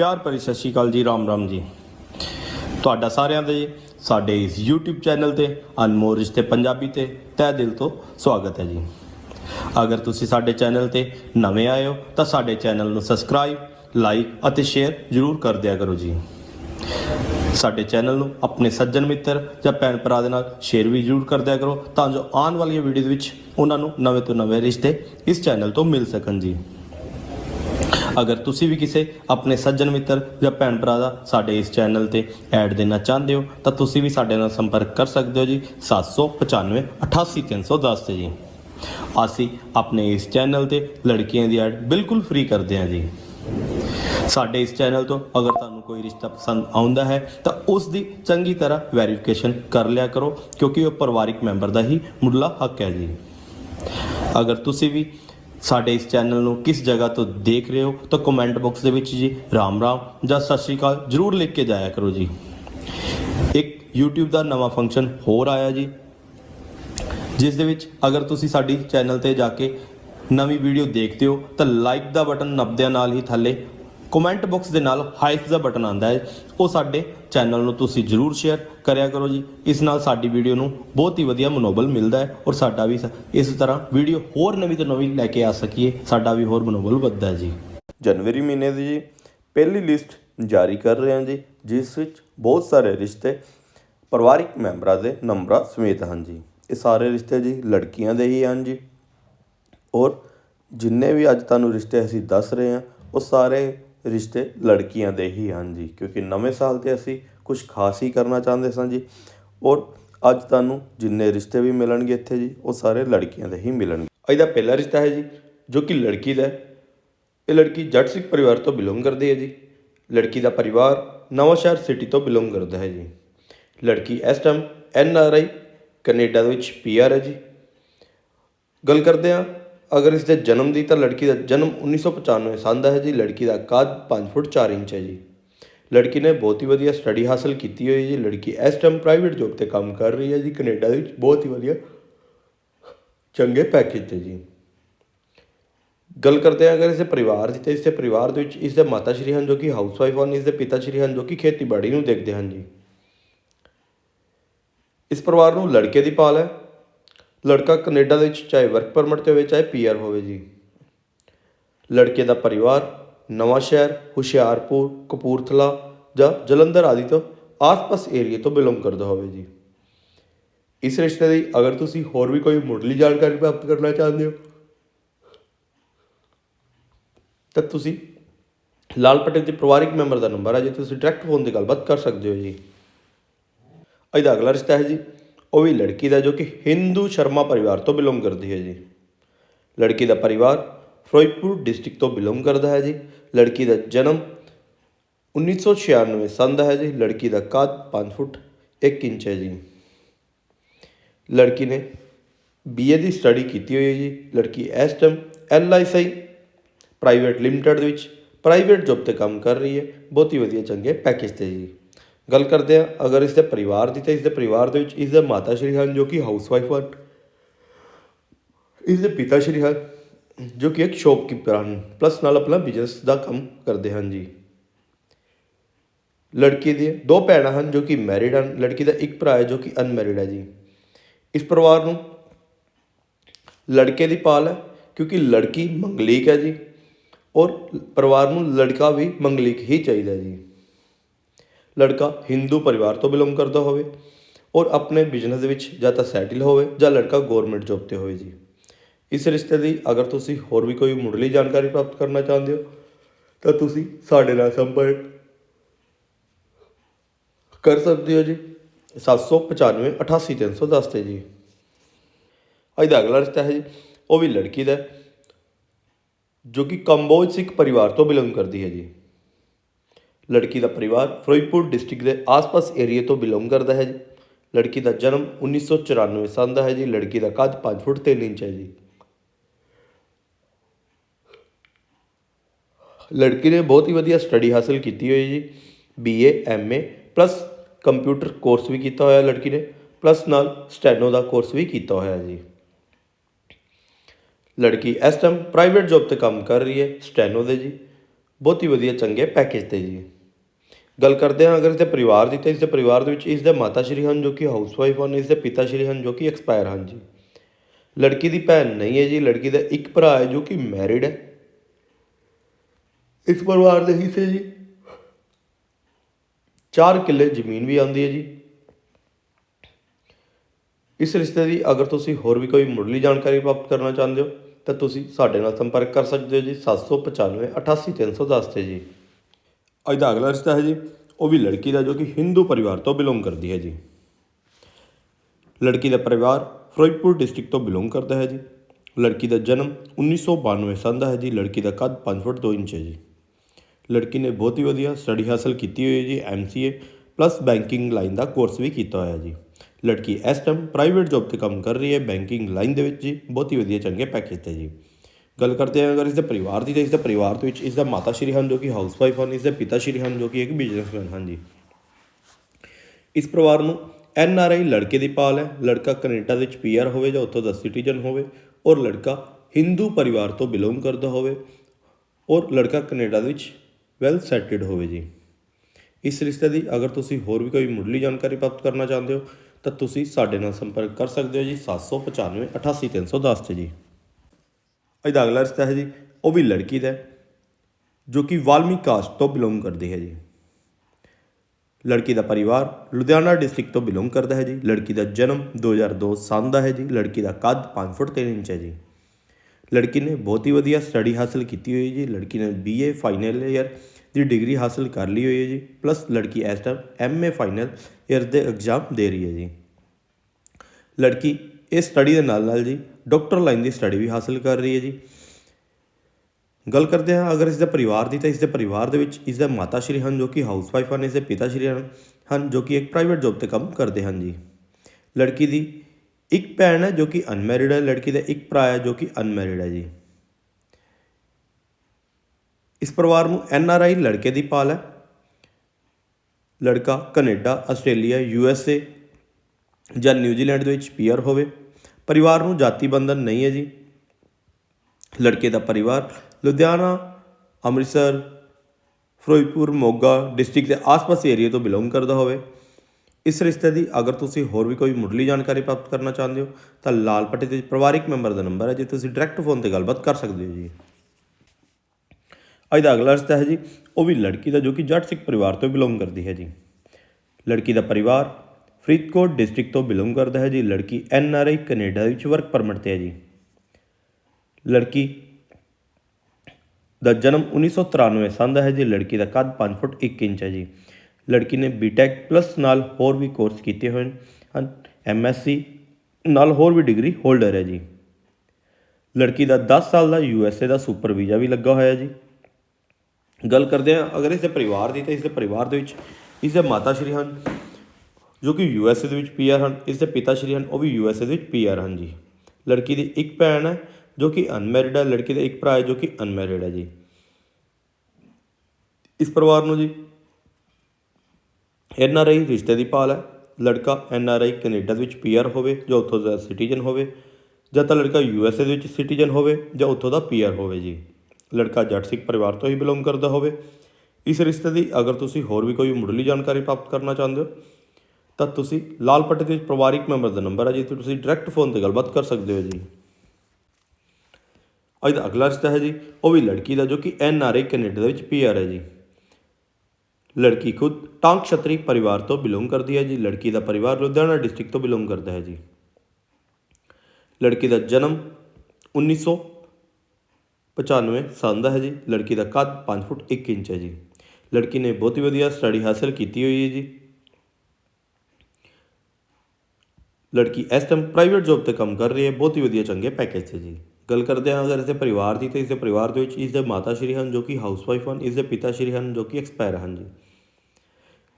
ਪਿਆਰ ਭਰੀ ਸਤਿ ਸ਼੍ਰੀ ਅਕਾਲ ਜੀ, ਰਾਮ ਰਾਮ ਜੀ। ਤੁਹਾਡਾ ਸਾਰਿਆਂ ਦਾ ਸਾਡੇ ਇਸ YouTube ਚੈਨਲ ਤੇ, ਅਨਮੋਲ ਰਿਸ਼ਤੇ ਪੰਜਾਬੀ ਤੇ, ਤਹਿ ਦਿਲ ਤੋਂ ਸਵਾਗਤ ਹੈ ਜੀ। ਅਗਰ ਤੁਸੀਂ ਸਾਡੇ ਚੈਨਲ ਤੇ ਨਵੇਂ ਆਏ ਹੋ, ਤਾਂ ਸਾਡੇ ਚੈਨਲ ਨੂੰ ਸਬਸਕ੍ਰਾਈਬ ਲਾਈਕ ਅਤੇ ਸ਼ੇਅਰ ਜ਼ਰੂਰ ਕਰ ਦਿਆ ਕਰੋ ਜੀ। ਸਾਡੇ ਚੈਨਲ ਨੂੰ ਆਪਣੇ ਸੱਜਣ ਮਿੱਤਰ ਜਾਂ ਭੈਣ ਭਰਾ ਦੇ ਨਾਲ ਸ਼ੇਅਰ ਵੀ ਜ਼ਰੂਰ ਕਰ ਦਿਆ ਕਰੋ, ਤਾਂ ਜੋ ਆਉਣ ਵਾਲੀਆਂ ਵੀਡੀਓਜ਼ ਵਿੱਚ ਉਹਨਾਂ ਨੂੰ ਨਵੇਂ ਤੋਂ ਨਵੇਂ ਰਿਸ਼ਤੇ ਇਸ ਚੈਨਲ ਤੋਂ ਮਿਲ ਸਕਣ ਜੀ। ਅਗਰ ਤੁਸੀਂ ਵੀ ਕਿਸੇ ਆਪਣੇ ਸੱਜਣ ਮਿੱਤਰ ਜਾਂ ਭੈਣ ਭਰਾ ਦਾ ਸਾਡੇ ਇਸ ਚੈਨਲ ਤੇ ਐਡ ਦੇਣਾ ਚਾਹੁੰਦੇ ਹੋ, ਤਾਂ ਤੁਸੀਂ ਵੀ ਸਾਡੇ ਨਾਲ ਸੰਪਰਕ ਕਰ ਸਕਦੇ ਹੋ ਜੀ। 795 88310 ਤੇ ਜੀ। ਅਸੀਂ ਆਪਣੇ ਇਸ ਚੈਨਲ ਤੇ ਲੜਕੀਆਂ ਦੀ ਐਡ ਬਿਲਕੁਲ ਫ੍ਰੀ ਕਰਦੇ ਹਾਂ ਜੀ। ਸਾਡੇ ਇਸ ਚੈਨਲ ਤੋਂ ਅਗਰ ਤੁਹਾਨੂੰ ਕੋਈ ਰਿਸ਼ਤਾ ਪਸੰਦ ਆਉਂਦਾ ਹੈ, ਤਾਂ ਉਸ ਦੀ ਚੰਗੀ ਤਰ੍ਹਾਂ ਵੈਰੀਫਿਕੇਸ਼ਨ ਕਰ ਲਿਆ ਕਰੋ, ਕਿਉਂਕਿ ਉਹ ਪਰਿਵਾਰਿਕ ਮੈਂਬਰ ਦਾ ਹੀ ਮੁੱਢਲਾ ਹੱਕ ਹੈ ਜੀ। ਅਗਰ ਤੁਸੀਂ ਵੀ ਸਾਡੇ ਇਸ ਚੈਨਲ ਨੂੰ ਕਿਸ ਜਗ੍ਹਾ ਤੋਂ ਦੇਖ ਰਹੇ ਹੋ, ਤਾਂ ਕਮੈਂਟ ਬਾਕਸ ਦੇ ਵਿੱਚ ਜੀ ਰਾਮ ਰਾਮ ਜਾਂ ਸਤਿ ਸ਼੍ਰੀ ਅਕਾਲ ਜਰੂਰ ਲਿਖ ਕੇ ਜਾਇਆ ਕਰੋ ਜੀ। ਇੱਕ YouTube ਦਾ ਨਵਾਂ ਫੰਕਸ਼ਨ ਹੋਰ ਆਇਆ ਜੀ, ਜਿਸ ਦੇ ਵਿੱਚ ਅਗਰ ਤੁਸੀਂ ਸਾਡੀ ਚੈਨਲ ਤੇ ਜਾ ਕੇ ਨਵੀਂ ਵੀਡੀਓ ਦੇਖਦੇ ਹੋ, ਤਾਂ ਲਾਈਕ ਦਾ ਬਟਨ ਨੱਬਦਿਆਂ ਨਾਲ ਹੀ ਥੱਲੇ ਕਮੈਂਟ ਬਾਕਸ ਦੇ ਨਾਲ ਹਾਈਪ ਦਾ ਬਟਨ ਆਉਂਦਾ ਹੈ। ਉਹ ਸਾਡੇ ਚੈਨਲ ਨੂੰ ਤੁਸੀਂ ਜਰੂਰ ਸ਼ੇਅਰ ਕਰਿਆ ਕਰੋ ਜੀ। ਇਸ ਨਾਲ ਸਾਡੀ ਵੀਡੀਓ ਨੂੰ ਬਹੁਤ ਹੀ ਵਧੀਆ ਮਨੋਬਲ ਮਿਲਦਾ ਹੈ ਔਰ ਸਾਡਾ ਵੀ ਸ- ਇਸ ਤਰ੍ਹਾਂ ਵੀਡੀਓ ਹੋਰ ਨਵੀਂ ਤੋਂ ਨਵੀਂ ਲੈ ਕੇ ਆ ਸਕੀਏ। ਸਾਡਾ ਵੀ ਹੋਰ ਮਨੋਬਲ ਵੱਧਦਾ ਹੈ ਜੀ। ਜਨਵਰੀ ਮਹੀਨੇ ਦੀ ਜੀ ਪਹਿਲੀ ਲਿਸਟ ਜਾਰੀ ਕਰ ਰਹੇ ਹਾਂ ਜੀ, ਜਿਸ ਵਿੱਚ ਬਹੁਤ ਸਾਰੇ ਰਿਸ਼ਤੇ ਪਰਿਵਾਰਿਕ ਮੈਂਬਰਾਂ ਦੇ ਨੰਬਰਾਂ ਸਮੇਤ ਹਨ ਜੀ। ਇਹ ਸਾਰੇ ਰਿਸ਼ਤੇ ਜੀ ਲੜਕੀਆਂ ਦੇ ਹੀ ਹਨ ਜੀ। ਔਰ ਜਿੰਨੇ ਵੀ ਅੱਜ ਤੁਹਾਨੂੰ ਰਿਸ਼ਤੇ ਅਸੀਂ ਦੱਸ ਰਹੇ ਹਾਂ, ਉਹ ਸਾਰੇ ਰਿਸ਼ਤੇ ਲੜਕੀਆਂ ਦੇ ਹੀ ਹਨ ਜੀ, ਕਿਉਂਕਿ ਨਵੇਂ ਸਾਲ ਤੇ ਅਸੀਂ ਕੁਝ ਖਾਸ ਹੀ ਕਰਨਾ ਚਾਹੁੰਦੇ ਸਾਂ ਜੀ। ਔਰ ਅੱਜ ਤੁਹਾਨੂੰ ਜਿੰਨੇ ਰਿਸ਼ਤੇ ਵੀ ਮਿਲਣਗੇ ਇੱਥੇ ਜੀ, ਉਹ ਸਾਰੇ ਲੜਕੀਆਂ ਦੇ ਹੀ ਮਿਲਣਗੇ। ਅੱਜ ਦਾ ਪਹਿਲਾ ਰਿਸ਼ਤਾ ਹੈ ਜੀ, ਜੋ ਕਿ ਲੜਕੀ ਦਾ ਹੈ। ਇਹ ਲੜਕੀ ਜੱਟ ਸਿੱਖ ਪਰਿਵਾਰ ਤੋਂ ਬਿਲੋਂਗ ਕਰਦੀ ਹੈ ਜੀ। ਲੜਕੀ ਦਾ ਪਰਿਵਾਰ ਨਵਾਂਸ਼ਹਿਰ ਸਿਟੀ ਤੋਂ ਬਿਲੋਂਗ ਕਰਦਾ ਹੈ ਜੀ। ਲੜਕੀ ਇਸ time N R I Canada ਦੇ ਵਿੱਚ ਪੀ ਆਰ ਹੈ ਜੀ। ਗੱਲ ਕਰਦੇ ਹਾਂ ਅਗਰ ਇਸ ਦੇ ਜਨਮ ਦੀ ਤਾਂ ਲੜਕੀ ਦਾ ਜਨਮ 1995 ਸੰਨ ਦਾ ਹੈ ਜੀ, ਲੜਕੀ ਦਾ ਕੱਦ 5 ਫੁੱਟ 4 ਇੰਚ ਹੈ ਜੀ। ਲੜਕੀ ਨੇ ਬਹੁਤ ਹੀ ਵਧੀਆ ਸਟੱਡੀ ਹਾਸਲ ਕੀਤੀ ਹੋਈ ਹੈ ਜੀ। ਲੜਕੀ ਇਸ ਟਾਈਮ ਪ੍ਰਾਈਵੇਟ ਜੋਬ ਤੇ ਕੰਮ ਕਰ ਰਹੀ ਹੈ ਜੀ, ਕੈਨੇਡਾ ਦੇ ਵਿੱਚ ਬਹੁਤ ਹੀ ਵਧੀਆ ਚੰਗੇ ਪੈਕੇਜ ਤੇ ਜੀ। ਗੱਲ ਕਰਦੇ ਹਾਂ ਅਗਰ ਇਸੇ ਪਰਿਵਾਰ ਦੀ ਤੇ ਇਸੇ ਪਰਿਵਾਰ ਦੇ ਵਿੱਚ ਇਸ ਦੇ ਮਾਤਾ ਸ਼੍ਰੀ ਹਨ ਜੋ ਕਿ ਹਾਊਸ ਵਾਈਫ ਹਨ ਇਸ ਦੇ ਪਿਤਾ ਸ਼੍ਰੀ ਹਨ ਜੋ ਕਿ ਖੇਤੀਬਾੜੀ ਨੂੰ ਦੇਖਦੇ ਹਨ ਜੀ। ਇਸ ਪਰਿਵਾਰ ਨੂੰ ਲੜਕੇ ਦੀ ਪਾਲ ਹੈ। ਲੜਕਾ ਕੈਨੇਡਾ ਦੇ ਵਿੱਚ ਚਾਹੇ ਵਰਕ ਪਰਮਿਟ ਤੇ ਹੋਵੇ, ਚਾਹੇ ਪੀਆਰ ਹੋਵੇ ਜੀ। ਲੜਕੇ ਦਾ ਪਰਿਵਾਰ, ਨਵਾਂ ਸ਼ਹਿਰ, ਹੁਸ਼ਿਆਰਪੁਰ, ਕਪੂਰਥਲਾ ਜਾਂ ਜਲੰਧਰ ਆਦਿ ਤੋਂ ਆਸ-ਪਾਸ ਏਰੀਏ ਤੋਂ ਬਿਲੋਂਗ ਕਰਦਾ ਹੋਵੇ ਜੀ। ਇਸ ਰਿਸ਼ਤੇ ਦੀ ਅਗਰ ਤੁਸੀਂ ਹੋਰ ਵੀ ਕੋਈ ਮੁੱਢਲੀ ਜਾਣਕਾਰੀ ਪ੍ਰਾਪਤ ਕਰਨਾ ਚਾਹੁੰਦੇ ਹੋ, ਤਾਂ ਤੁਸੀਂ ਲਾਲ ਪਟੇਲ ਦੇ ਪਰਿਵਾਰਿਕ ਮੈਂਬਰ ਦਾ ਨੰਬਰ ਹੈ ਜੀ ਤੁਸੀਂ ਡਾਇਰੈਕਟ ਫੋਨ ਤੇ ਗੱਲਬਾਤ ਕਰ ਸਕਦੇ ਹੋ ਜੀ। ਇਹਦਾ ਅਗਲਾ ਰਿਸ਼ਤਾ ਹੈ ਜੀ। ਉਹ ਵੀ ਲੜਕੀ ਦਾ ਜੋ ਕਿ ਹਿੰਦੂ ਸ਼ਰਮਾ ਪਰਿਵਾਰ ਤੋਂ ਬਿਲੋਂਗ ਕਰਦੀ ਹੈ ਜੀ। ਲੜਕੀ ਦਾ ਪਰਿਵਾਰ ਫਿਰੋਜ਼ਪੁਰ ਡਿਸਟ੍ਰਿਕਟ ਤੋਂ ਬਿਲੋਂਗ ਕਰਦਾ ਹੈ ਜੀ। ਲੜਕੀ ਦਾ ਜਨਮ 1996 ਸੰਨ ਦਾ ਹੈ ਜੀ। ਲੜਕੀ ਦਾ ਕੱਦ 5 ਫੁੱਟ 1 ਇੰਚ ਹੈ ਜੀ। ਲੜਕੀ ਨੇ ਬੀਏ ਦੀ ਸਟੱਡੀ ਕੀਤੀ ਹੋਈ ਹੈ ਜੀ। ਲੜਕੀ ਇਸ ਟਾਈਮ ਐਲਆਈਸੀ ਪ੍ਰਾਈਵੇਟ ਲਿਮਟਿਡ ਦੇ ਵਿੱਚ ਪ੍ਰਾਈਵੇਟ ਜੌਬ ਤੇ ਕੰਮ ਕਰ ਰਹੀ ਹੈ। ਬਹੁਤ ਹੀ ਵਧੀਆ ਚੰਗੇ ਪੈਕੇਜ ਤੇ ਜੀ। ਗੱਲ ਕਰਦੇ ਆ ਅਗਰ ਇਸ ਦੇ ਪਰਿਵਾਰ ਦੀ ਤਾਂ ਇਸ ਦੇ ਪਰਿਵਾਰ ਦੇ ਵਿੱਚ ਇਸ ਦੇ ਮਾਤਾ ਸ਼੍ਰੀ ਹਨ ਜੋ ਕਿ ਹਾਊਸਵਾਈਫ ਹਨ ਇਸ ਦੇ ਪਿਤਾ ਸ਼੍ਰੀ ਹਨ ਜੋ ਕਿ ਇੱਕ ਸ਼ੌਪਕੀਪਰ ਹਨ ਪਲੱਸ ਨਾਲ ਆਪਣਾ ਬਿਜ਼ਨਸ ਦਾ ਕੰਮ ਕਰਦੇ ਹਨ ਜੀ। ਲੜਕੀ ਦੇ ਦੋ ਭੈਣਾਂ ਹਨ ਜੋ ਕਿ ਮੈਰਿਡ ਹਨ, ਲੜਕੀ ਦਾ ਇੱਕ ਭਰਾ ਹੈ ਜੋ ਕਿ ਅਨਮੈਰਿਡ ਹੈ ਜੀ। ਇਸ ਪਰਿਵਾਰ ਨੂੰ ਲੜਕੇ ਦੀ ਪਾਲ ਹੈ, ਕਿਉਂਕਿ ਲੜਕੀ ਮੰਗਲੀਕ ਹੈ ਜੀ, ਔਰ ਪਰਿਵਾਰ ਨੂੰ ਲੜਕਾ ਵੀ ਮੰਗਲੀਕ ਹੀ ਚਾਹੀਦਾ ਜੀ। ਲੜਕਾ ਹਿੰਦੂ ਪਰਿਵਾਰ ਤੋਂ ਬਿਲੋਂਗ ਕਰਦਾ ਹੋਵੇ ਔਰ ਆਪਣੇ ਬਿਜ਼ਨਸ ਦੇ ਵਿੱਚ ਜਾਂ ਤਾਂ ਸੈਟਲ ਹੋਵੇ ਜਾਂ ਲੜਕਾ ਗੌਰਮੈਂਟ ਜੋਬ ਤੇ ਹੋਵੇ ਜੀ। ਇਸ ਰਿਸ਼ਤੇ ਦੀ ਅਗਰ ਤੁਸੀਂ ਹੋਰ ਵੀ ਕੋਈ ਮੁੱਢਲੀ ਜਾਣਕਾਰੀ ਪ੍ਰਾਪਤ ਕਰਨਾ ਚਾਹੁੰਦੇ ਹੋ, ਤਾਂ ਤੁਸੀਂ ਸਾਡੇ ਨਾਲ ਸੰਪਰਕ ਕਰ ਸਕਦੇ ਹੋ ਜੀ। 795 88310 ਤੇ ਜੀ। ਅੱਜ ਦਾ ਅਗਲਾ ਰਿਸ਼ਤਾ ਹੈ ਜੀ। ਉਹ ਵੀ ਲੜਕੀ ਦਾ ਜੋ ਕਿ ਕੰਬੋਜ ਸਿੱਖ ਪਰਿਵਾਰ ਤੋਂ ਬਿਲੋਂਗ ਕਰਦੀ ਹੈ ਜੀ। ਲੜਕੀ ਦਾ ਪਰਿਵਾਰ ਫਿਰੋਜ਼ਪੁਰ ਡਿਸਟ੍ਰਿਕਟ ਦੇ ਆਸ-ਪਾਸ ਏਰੀਏ ਤੋਂ ਬਿਲੋਂਗ ਕਰਦਾ ਹੈ ਜੀ। ਲੜਕੀ ਦਾ ਜਨਮ 1994 ਸਾਲ ਦਾ ਹੈ ਜੀ। ਲੜਕੀ ਦਾ ਕੱਦ 5 ਫੁੱਟ 3 ਇੰਚ ਹੈ ਜੀ। ਲੜਕੀ ਨੇ ਬਹੁਤ ਹੀ ਵਧੀਆ ਸਟੱਡੀ ਹਾਸਲ ਕੀਤੀ ਹੋਈ ਜੀ। BA MA plus computer course ਵੀ ਕੀਤਾ ਹੋਇਆ ਲੜਕੀ ਨੇ ਪਲੱਸ ਨਾਲ ਸਟੈਨੋ ਦਾ ਕੋਰਸ ਵੀ ਕੀਤਾ ਹੋਇਆ ਜੀ। ਲੜਕੀ ਇਸ ਟਾਈਮ ਪ੍ਰਾਈਵੇਟ ਜੌਬ ਤੇ ਕੰਮ ਕਰ ਰਹੀ ਹੈ ਸਟੈਨੋ ਦੇ ਜੀ। ਬਹੁਤ ਹੀ ਵਧੀਆ ਚੰਗੇ ਪੈਕੇਜ ਤੇ ਜੀ। ਗੱਲ ਕਰਦੇ ਹਾਂ, ਅਗਰ ਇਸ ਦੇ ਪਰਿਵਾਰ ਦੀ, ਤਾਂ ਇਸ ਦੇ ਪਰਿਵਾਰ ਦੇ ਵਿੱਚ ਇਸਦੇ ਮਾਤਾ ਸ਼੍ਰੀ ਹਨ ਜੋ ਕਿ ਹਾਊਸਵਾਈਫ ਹਨ ਇਸ ਦੇ ਪਿਤਾ ਸ਼੍ਰੀ ਹਨ ਜੋ ਕਿ ਐਕਸਪਾਇਰ ਹਨ ਜੀ। ਲੜਕੀ ਦੀ ਭੈਣ ਨਹੀਂ ਹੈ ਜੀ, ਲੜਕੀ ਦਾ ਇੱਕ ਭਰਾ ਹੈ ਜੋ ਕਿ ਮੈਰਿਡ ਹੈ। ਇਸ ਪਰਿਵਾਰ ਦੇ ਹਿੱਸੇ ਜੀ 4 ਕਿੱਲੇ ਜ਼ਮੀਨ ਵੀ ਆਉਂਦੀ ਹੈ ਜੀ। ਇਸ ਰਿਸ਼ਤੇ ਦੀ ਅਗਰ ਤੁਸੀਂ ਹੋਰ ਵੀ ਕੋਈ ਮੁੱਢਲੀ ਜਾਣਕਾਰੀ ਪ੍ਰਾਪਤ ਕਰਨਾ ਚਾਹੁੰਦੇ ਹੋ, ਤਾਂ ਤੁਸੀਂ ਸਾਡੇ ਨਾਲ ਸੰਪਰਕ ਕਰ ਸਕਦੇ ਹੋ ਜੀ 795 88310 ਤੇ ਜੀ। ਅੱਜ ਦਾ ਅਗਲਾ ਰਿਸ਼ਤਾ ਹੈ ਜੀ, ਉਹ ਵੀ ਲੜਕੀ ਦਾ ਜੋ ਕਿ ਹਿੰਦੂ ਪਰਿਵਾਰ ਤੋਂ ਬਿਲੋਂਗ ਕਰਦੀ ਹੈ ਜੀ। ਲੜਕੀ ਦਾ ਪਰਿਵਾਰ ਫਿਰੋਜ਼ਪੁਰ ਡਿਸਟ੍ਰਿਕਟ ਤੋਂ ਬਿਲੋਂਗ ਕਰਦਾ ਹੈ ਜੀ। ਲੜਕੀ ਦਾ ਜਨਮ 1992 ਸੰਨ ਦਾ ਹੈ ਜੀ, ਲੜਕੀ ਦਾ ਕੱਦ 5 ਫੁੱਟ 2 ਇੰਚ ਹੈ ਜੀ। ਲੜਕੀ ਨੇ ਬਹੁਤ ਹੀ ਵਧੀਆ ਸਟੱਡੀ ਹਾਸਲ ਕੀਤੀ ਹੋਈ ਹੈ ਜੀ ਐਮਸੀਏ ਪਲੱਸ ਬੈਂਕਿੰਗ ਲਾਈਨ ਦਾ ਕੋਰਸ ਵੀ ਕੀਤਾ ਹੋਇਆ ਜੀ। ਲੜਕੀ ਇਸ ਟਾਈਮ ਪ੍ਰਾਈਵੇਟ ਜੌਬ ਤੇ ਕੰਮ ਕਰ ਰਹੀ ਹੈ ਬੈਂਕਿੰਗ ਲਾਈਨ ਦੇ ਵਿੱਚ ਜੀ, ਬਹੁਤ ਹੀ ਵਧੀਆ ਚੰਗੇ ਪੈਕੇਜ ਤੇ ਜੀ। ਗੱਲ ਕਰਦੇ ਹਾਂ, ਅਗਰ ਇਸ ਦੇ ਪਰਿਵਾਰ ਦੀ ਤਾਂ ਇਸ ਦੇ ਪਰਿਵਾਰ ਦੇ ਵਿੱਚ ਇਸ ਦਾ ਮਾਤਾ ਸ਼੍ਰੀ ਹਨ ਜੋ ਕਿ ਹਾਊਸਵਾਈਫ ਹਨ, ਇਸ ਦੇ ਪਿਤਾ ਸ਼੍ਰੀ ਹਨ ਜੋ ਕਿ ਇੱਕ ਬਿਜ਼ਨਸਮੈਨ ਹਨ ਜੀ। ਇਸ ਪਰਿਵਾਰ ਨੂੰ ਐਨ ਆਰ ਆਈ ਲੜਕੇ ਦੀ ਪਾਲ ਹੈ। ਲੜਕਾ ਕੈਨੇਡਾ ਵਿੱਚ ਪੀਆਰ ਹੋਵੇ ਜਾਂ ਉੱਥੋਂ ਦਾ ਸਿਟੀਜ਼ਨ ਹੋਵੇ ਔਰ ਲੜਕਾ ਹਿੰਦੂ ਪਰਿਵਾਰ ਤੋਂ ਬਿਲੋਂਗ ਕਰਦਾ ਹੋਵੇ ਔਰ ਲੜਕਾ ਕੈਨੇਡਾ ਦੇ ਵਿੱਚ ਵੈਲ ਸੈਟਲਡ ਹੋਵੇ ਜੀ। ਇਸ ਰਿਸ਼ਤੇ ਦੀ ਅਗਰ ਤੁਸੀਂ ਹੋਰ ਵੀ ਕੋਈ ਮੁੱਢਲੀ ਜਾਣਕਾਰੀ ਪ੍ਰਾਪਤ ਕਰਨਾ ਚਾਹੁੰਦੇ ਹੋ ਤਾਂ ਤੁਸੀਂ ਸਾਡੇ ਨਾਲ ਸੰਪਰਕ ਕਰ ਸਕਦੇ ਹੋ ਜੀ 795 88310 ਤੇ ਜੀ। ਅੱਜ ਦਾ ਅਗਲਾ ਰਿਸ਼ਤਾ ਹੈ ਜੀ, ਉਹ ਵੀ ਲੜਕੀ ਦਾ ਜੋ ਕਿ ਵਾਲਮੀ ਕਾਸਟ ਤੋਂ ਬਿਲੋਂਗ ਕਰਦੀ ਹੈ ਜੀ। ਲੜਕੀ ਦਾ ਪਰਿਵਾਰ ਲੁਧਿਆਣਾ ਡਿਸਟ੍ਰਿਕਟ ਤੋਂ ਬਿਲੋਂਗ ਕਰਦਾ ਹੈ ਜੀ। ਲੜਕੀ ਦਾ ਜਨਮ 2002 ਸਾਲ ਦਾ ਹੈ ਜੀ। ਲੜਕੀ ਦਾ ਕੱਦ 5 ਫੁੱਟ 3 ਇੰਚ ਹੈ ਜੀ। ਲੜਕੀ ਨੇ ਬਹੁਤ ਹੀ ਵਧੀਆ ਸਟੱਡੀ ਹਾਸਲ ਕੀਤੀ ਹੋਈ ਹੈ ਜੀ। ਲੜਕੀ ਨੇ ਬੀਏ ਫਾਈਨਲ ਈਅਰ ਦੀ ਡਿਗਰੀ ਹਾਸਲ ਕਰ ਲਈ ਹੋਈ ਹੈ ਜੀ। ਪਲੱਸ ਲੜਕੀ ਇਸ ਟਾਈਮ ਐਮਏ ਫਾਈਨਲ ਈਅਰ ਦੇ ਐਗਜ਼ਾਮ ਦੇ ਰਹੀ ਹੈ ਜੀ। ਲੜਕੀ ਇਸ ਸਟੱਡੀ ਦੇ ਨਾਲ ਨਾਲ ਜੀ ਡਾਕਟਰ ਲਾਈਨ ਦੀ ਸਟੱਡੀ ਵੀ ਹਾਸਲ ਕਰ ਰਹੀ ਹੈ ਜੀ। ਗੱਲ ਕਰਦੇ ਹਾਂ, ਅਗਰ ਇਸ ਦੇ ਪਰਿਵਾਰ ਦੀ, ਤਾਂ ਇਸ ਦੇ ਪਰਿਵਾਰ ਦੇ ਵਿੱਚ ਇਸ ਦੇ ਮਾਤਾ ਸ਼੍ਰੀ ਹਨ, ਜੋ ਕਿ ਹਾਊਸਵਾਈਫ ਹਨ, ਇਸ ਦੇ ਪਿਤਾ ਸ਼੍ਰੀ ਹਨ ਹਨ, ਜੋ ਕਿ ਇੱਕ ਪ੍ਰਾਈਵੇਟ ਜੌਬ ਤੇ ਕੰਮ ਕਰਦੇ ਹਨ ਜੀ। ਲੜਕੀ ਦੀ ਇੱਕ ਭੈਣ ਹੈ, ਜੋ ਕਿ ਅਨਮੈਰਿਡ ਹੈ, ਲੜਕੀ ਦਾ ਇੱਕ ਭਰਾ ਹੈ, ਜੋ ਕਿ ਅਨਮੈਰਿਡ ਹੈ ਜੀ। ਇਸ ਪਰਿਵਾਰ ਨੂੰ ਐਨ ਆਰ ਆਈ ਲੜਕੇ ਦੀ ਪਾਲ ਹੈ। ਲੜਕਾ Canada, Australia, U S A ਜਾਂ ਨਿਊਜ਼ੀਲੈਂਡ ਦੇ ਵਿੱਚ ਪੀਅਰ ਹੋਵੇ। ਪਰਿਵਾਰ ਨੂੰ ਜਾਤੀ ਬੰਧਨ ਨਹੀਂ ਹੈ ਜੀ। ਲੜਕੇ ਦਾ ਪਰਿਵਾਰ, ਲੁਧਿਆਣਾ, ਅੰਮ੍ਰਿਤਸਰ, ਫਿਰੋਜ਼ਪੁਰ, ਮੋਗਾ ਡਿਸਟ੍ਰਿਕਟ ਦੇ ਆਸ-ਪਾਸ ਏਰੀਆ ਤੋਂ ਬਿਲੋਂਗ ਕਰਦਾ ਹੋਵੇ। ਇਸ ਰਿਸ਼ਤੇ ਦੀ ਅਗਰ ਤੁਸੀਂ ਹੋਰ ਵੀ ਕੋਈ ਮੁੱਢਲੀ ਜਾਣਕਾਰੀ ਪ੍ਰਾਪਤ ਕਰਨਾ ਚਾਹੁੰਦੇ ਹੋ, ਤਾਂ ਲਾਲ ਪੱਟੀ ਦੇ ਪਰਿਵਾਰਿਕ ਮੈਂਬਰ ਦਾ ਨੰਬਰ ਹੈ ਜੇ ਤੁਸੀਂ ਡਾਇਰੈਕਟ ਫੋਨ ਤੇ ਗੱਲਬਾਤ ਕਰ ਸਕਦੇ ਹੋ ਜੀ। ਅੱਜ ਦਾ ਅਗਲਾ ਰਿਸ਼ਤਾ ਹੈ ਜੀ, ਉਹ ਵੀ ਲੜਕੀ ਦਾ, ਜੋ ਕਿ ਜੱਟ ਸਿੱਖ ਪਰਿਵਾਰ ਤੋਂ ਬਿਲੋਂਗ ਕਰਦੀ ਹੈ ਜੀ। ਲੜਕੀ ਦਾ ਪਰਿਵਾਰ ਫਰੀਦਕੋਟ ਡਿਸਟ੍ਰਿਕਟ ਤੋਂ ਬਿਲੋਂਗ ਕਰਦਾ ਹੈ ਜੀ। ਲੜਕੀ ਐਨ ਆਰ ਆਈ ਕੈਨੇਡਾ ਵਿੱਚ ਵਰਕ ਪਰਮਿਟ ਤੇ ਹੈ ਜੀ। ਲੜਕੀ ਦਾ ਜਨਮ 1993 ਸੰਨ ਦਾ ਹੈ ਜੀ। ਲੜਕੀ ਦਾ ਕੱਦ 5 ਫੁੱਟ 1 ਇੰਚ ਹੈ ਜੀ। ਲੜਕੀ ਨੇ ਬੀਟੈਕ ਪਲੱਸ ਨਾਲ ਹੋਰ ਵੀ ਕੋਰਸ ਕੀਤੇ ਹੋਏ ਹਨ ਐਮਐਸਸੀ ਨਾਲ ਹੋਰ ਵੀ ਡਿਗਰੀ ਹੋਲਡਰ ਹੈ ਜੀ। ਲੜਕੀ ਦਾ 10 ਸਾਲ ਦਾ ਯੂਐਸਏ ਦਾ ਸੁਪਰ ਵੀਜ਼ਾ ਵੀ ਲੱਗਾ ਹੋਇਆ ਜੀ। ਗੱਲ ਕਰਦੇ ਹਾਂ ਅਗਰ ਇਸ ਦੇ ਪਰਿਵਾਰ ਦੀ ਤਾਂ ਇਸ ਦੇ ਪਰਿਵਾਰ ਦੇ ਵਿੱਚ ਇਸ ਦੇ ਮਾਤਾ ਸ਼੍ਰੀ ਹਨ। ਜੋ ਕਿ ਯੂ ਐੱਸ ਏ ਦੇ ਵਿੱਚ ਪੀ ਆਰ ਹਨ, ਇਸ ਦੇ ਪਿਤਾ ਸ਼੍ਰੀ ਹਨ, ਉਹ ਵੀ ਯੂ ਐੱਸ ਏ ਦੇ ਵਿੱਚ ਪੀ ਆਰ ਹਨ ਜੀ। ਲੜਕੀ ਦੀ ਇੱਕ ਭੈਣ ਹੈ, ਜੋ ਕਿ ਅਨਮੈਰਿਡ ਹੈ, ਲੜਕੀ ਦਾ ਇੱਕ ਭਰਾ ਹੈ, ਜੋ ਕਿ ਅਨਮੈਰਿਡ ਹੈ ਜੀ। ਇਸ ਪਰਿਵਾਰ ਨੂੰ ਜੀ ਐਨ ਆਰ ਆਈ ਰਿਸ਼ਤੇ ਦੀ ਭਾਲ ਹੈ। ਲੜਕਾ ਐਨ ਆਰ ਆਈ ਕੈਨੇਡਾ ਦੇ ਵਿੱਚ ਪੀ ਆਰ ਹੋਵੇ, ਜਾਂ ਉੱਥੋਂ ਦਾ ਸਿਟੀਜ਼ਨ ਹੋਵੇ, ਜਾਂ ਤਾਂ ਲੜਕਾ ਯੂ ਐੱਸ ਏ ਦੇ ਵਿੱਚ ਸਿਟੀਜ਼ਨ ਹੋਵੇ, ਜਾਂ ਉੱਥੋਂ ਦਾ ਪੀ ਆਰ ਹੋਵੇ ਜੀ। ਲੜਕਾ ਜੱਟ ਸਿੱਖ ਪਰਿਵਾਰ ਤੋਂ ਹੀ ਬਿਲੋਂਗ ਕਰਦਾ ਹੋਵੇ। ਇਸ ਰਿਸ਼ਤੇ ਦੀ ਅਗਰ ਤੁਸੀਂ ਹੋਰ ਵੀ ਕੋਈ ਮੁੱਢਲੀ ਜਾਣਕਾਰੀ ਪ੍ਰਾਪਤ ਕਰਨਾ ਚਾਹੁੰਦੇ ਹੋ ਤਾਂ ਤੁਸੀਂ ਲਾਲ ਪੱਟੇ ਦੇ ਵਿੱਚ ਪਰਿਵਾਰਿਕ ਮੈਂਬਰ ਦਾ ਨੰਬਰ ਹੈ ਜੀ, ਤੇ ਤੁਸੀਂ ਡਾਇਰੈਕਟ ਫੋਨ ਤੇ ਗੱਲਬਾਤ ਕਰ ਸਕਦੇ ਹੋ ਜੀ। ਅੱਜ ਦਾ ਅਗਲਾ ਰਿਸ਼ਤਾ ਹੈ ਜੀ, ਉਹ ਵੀ ਲੜਕੀ ਦਾ ਜੋ ਕਿ ਐਨ ਆਰ ਆਈ ਕੈਨੇਡਾ ਦੇ ਵਿੱਚ ਪੀ ਆਰ ਹੈ ਜੀ। ਲੜਕੀ ਖੁਦ ਟਾਂਕ ਛਤਰੀ ਪਰਿਵਾਰ ਤੋਂ ਬਿਲੋਂਗ ਕਰਦੀ ਹੈ ਜੀ, ਲੜਕੀ ਦਾ ਪਰਿਵਾਰ ਲੁਧਿਆਣਾ ਡਿਸਟ੍ਰਿਕਟ ਤੋਂ ਬਿਲੋਂਗ ਕਰਦਾ ਹੈ ਜੀ। ਲੜਕੀ ਦਾ ਜਨਮ 1995 ਸਾਲ ਦਾ ਹੈ ਜੀ, ਲੜਕੀ ਦਾ ਕੱਦ 5 ਫੁੱਟ 1 ਇੰਚ ਹੈ ਜੀ। ਲੜਕੀ ਨੇ ਬਹੁਤ ਹੀ ਵਧੀਆ ਸਟੱਡੀ ਹਾਸਲ ਕੀਤੀ ਹੋਈ ਹੈ ਜੀ। ਲੜਕੀ ਇਸ ਟਾਈਮ ਪ੍ਰਾਈਵੇਟ ਜੌਬ ਤੇ ਕੰਮ ਕਰ ਰਹੀ ਹੈ, ਬਹੁਤ ਹੀ ਵਧੀਆ ਚੰਗੇ ਪੈਕੇਜ ਤੇ ਜੀ। ਗੱਲ ਕਰਦੇ ਹਾਂ ਅਗਰ ਇਸਦੇ ਪਰਿਵਾਰ ਦੀ, ਤਾਂ ਇਸਦੇ ਪਰਿਵਾਰ ਦੇ ਵਿੱਚ ਇਸਦੇ ਮਾਤਾ ਸ਼੍ਰੀ ਹਨ ਜੋ ਕਿ ਹਾਊਸਵਾਈਫ ਹਨ ਇਸਦੇ ਪਿਤਾ ਸ਼੍ਰੀ ਹਨ ਜੋ ਕਿ ਐਕਸਪਾਇਰ ਹਨ ਜੀ।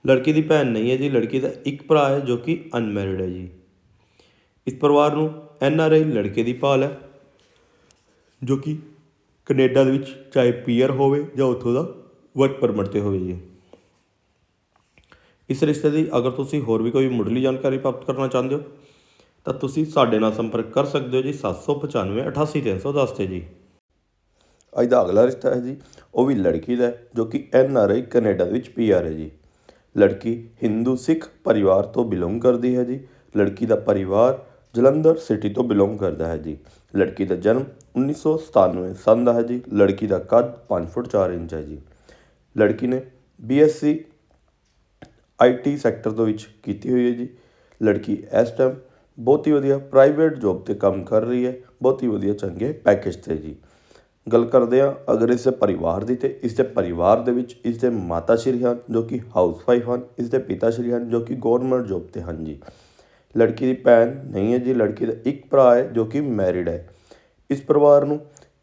ਲੜਕੀ ਦੀ ਭੈਣ ਨਹੀਂ ਹੈ ਜੀ, ਲੜਕੀ ਦਾ ਇੱਕ ਭਰਾ ਹੈ ਜੋ ਕਿ ਅਨਮੈਰਿਡ ਹੈ ਜੀ। ਇਸ ਪਰਿਵਾਰ ਨੂੰ ਐਨ ਆਰ ਆਈ ਲੜਕੇ ਦੀ ਭਾਲ ਹੈ, ਜੋ ਕਿ ਕੈਨੇਡਾ ਦੇ ਵਿੱਚ ਚਾਹੇ ਪੀਅਰ ਹੋਵੇ ਜਾਂ ਉੱਥੋਂ ਦਾ ਵਰਕ ਪਰਮਿਟ ਤੇ ਹੋਵੇ ਜੀ। ਇਸ ਰਿਸ਼ਤੇ ਦੀ ਅਗਰ ਤੁਸੀਂ ਹੋਰ ਵੀ ਕੋਈ ਮੁੱਢਲੀ ਜਾਣਕਾਰੀ ਪ੍ਰਾਪਤ ਕਰਨਾ ਚਾਹੁੰਦੇ ਹੋ ਤਾਂ ਤੁਸੀਂ ਸਾਡੇ ਨਾਲ ਸੰਪਰਕ ਕਰ ਸਕਦੇ ਹੋ ਜੀ 795 88310 ਤੇ ਜੀ। ਅੱਜ ਦਾ ਅਗਲਾ ਰਿਸ਼ਤਾ ਹੈ ਜੀ ਉਹ ਵੀ ਲੜਕੀ ਦਾ ਹੈ, ਜੋ ਕਿ ਐਨ ਆਰ ਆਈ ਕੈਨੇਡਾ ਦੇ ਵਿੱਚ ਪੀ ਆਰ ਹੈ ਜੀ। ਲੜਕੀ ਹਿੰਦੂ ਸਿੱਖ ਪਰਿਵਾਰ ਤੋਂ ਬਿਲੋਂਗ ਕਰਦੀ ਹੈ ਜੀ ਲੜਕੀ ਦਾ ਪਰਿਵਾਰ ਜਲੰਧਰ ਸਿਟੀ ਤੋਂ ਬਿਲੋਂਗ ਕਰਦਾ ਹੈ ਜੀ। ਲੜਕੀ ਦਾ ਜਨਮ 1997 ਸੰਨ ਦਾ ਹੈ ਜੀ ਲੜਕੀ ਦਾ ਕੱਦ 5 ਫੁੱਟ 4 ਇੰਚ ਹੈ ਜੀ। ਲੜਕੀ ਨੇ ਬੀਐਸਸੀ ਆਈਟੀ ਸੈਕਟਰ ਦੇ ਵਿੱਚ ਕੀਤੀ ਹੋਈ ਹੈ ਜੀ। ਲੜਕੀ ਇਸ ਟਾਈਮ ਬਹੁਤ ਹੀ ਵਧੀਆ ਪ੍ਰਾਈਵੇਟ ਜੌਬ ਤੇ ਕੰਮ ਕਰ ਰਹੀ ਹੈ, ਬਹੁਤ ਹੀ ਵਧੀਆ ਚੰਗੇ ਪੈਕੇਜ ਤੇ ਜੀ। ਗੱਲ ਕਰਦੇ ਹਾਂ ਅਗਰ ਇਸ ਦੇ ਪਰਿਵਾਰ ਦੀ ਤੇ ਇਸ ਦੇ ਪਰਿਵਾਰ ਦੇ ਵਿੱਚ ਇਸ ਦੇ ਮਾਤਾ ਸ਼੍ਰੀ ਹਨ ਜੋ ਕਿ ਹਾਊਸਵਾਈਫ ਹਨ ਇਸ ਦੇ ਪਿਤਾ ਸ਼੍ਰੀ ਹਨ ਜੋ ਕਿ ਗਵਰਨਮੈਂਟ ਜੌਬ ਤੇ ਹਨ ਜੀ। ਲੜਕੀ ਦੀ ਭੈਣ ਨਹੀਂ ਹੈ ਜੀ, ਲੜਕੀ ਦਾ ਇੱਕ ਭਰਾ ਹੈ ਜੋ ਕਿ ਮੈਰਿਡ ਹੈ। ਇਸ ਪਰਿਵਾਰ ਨੂੰ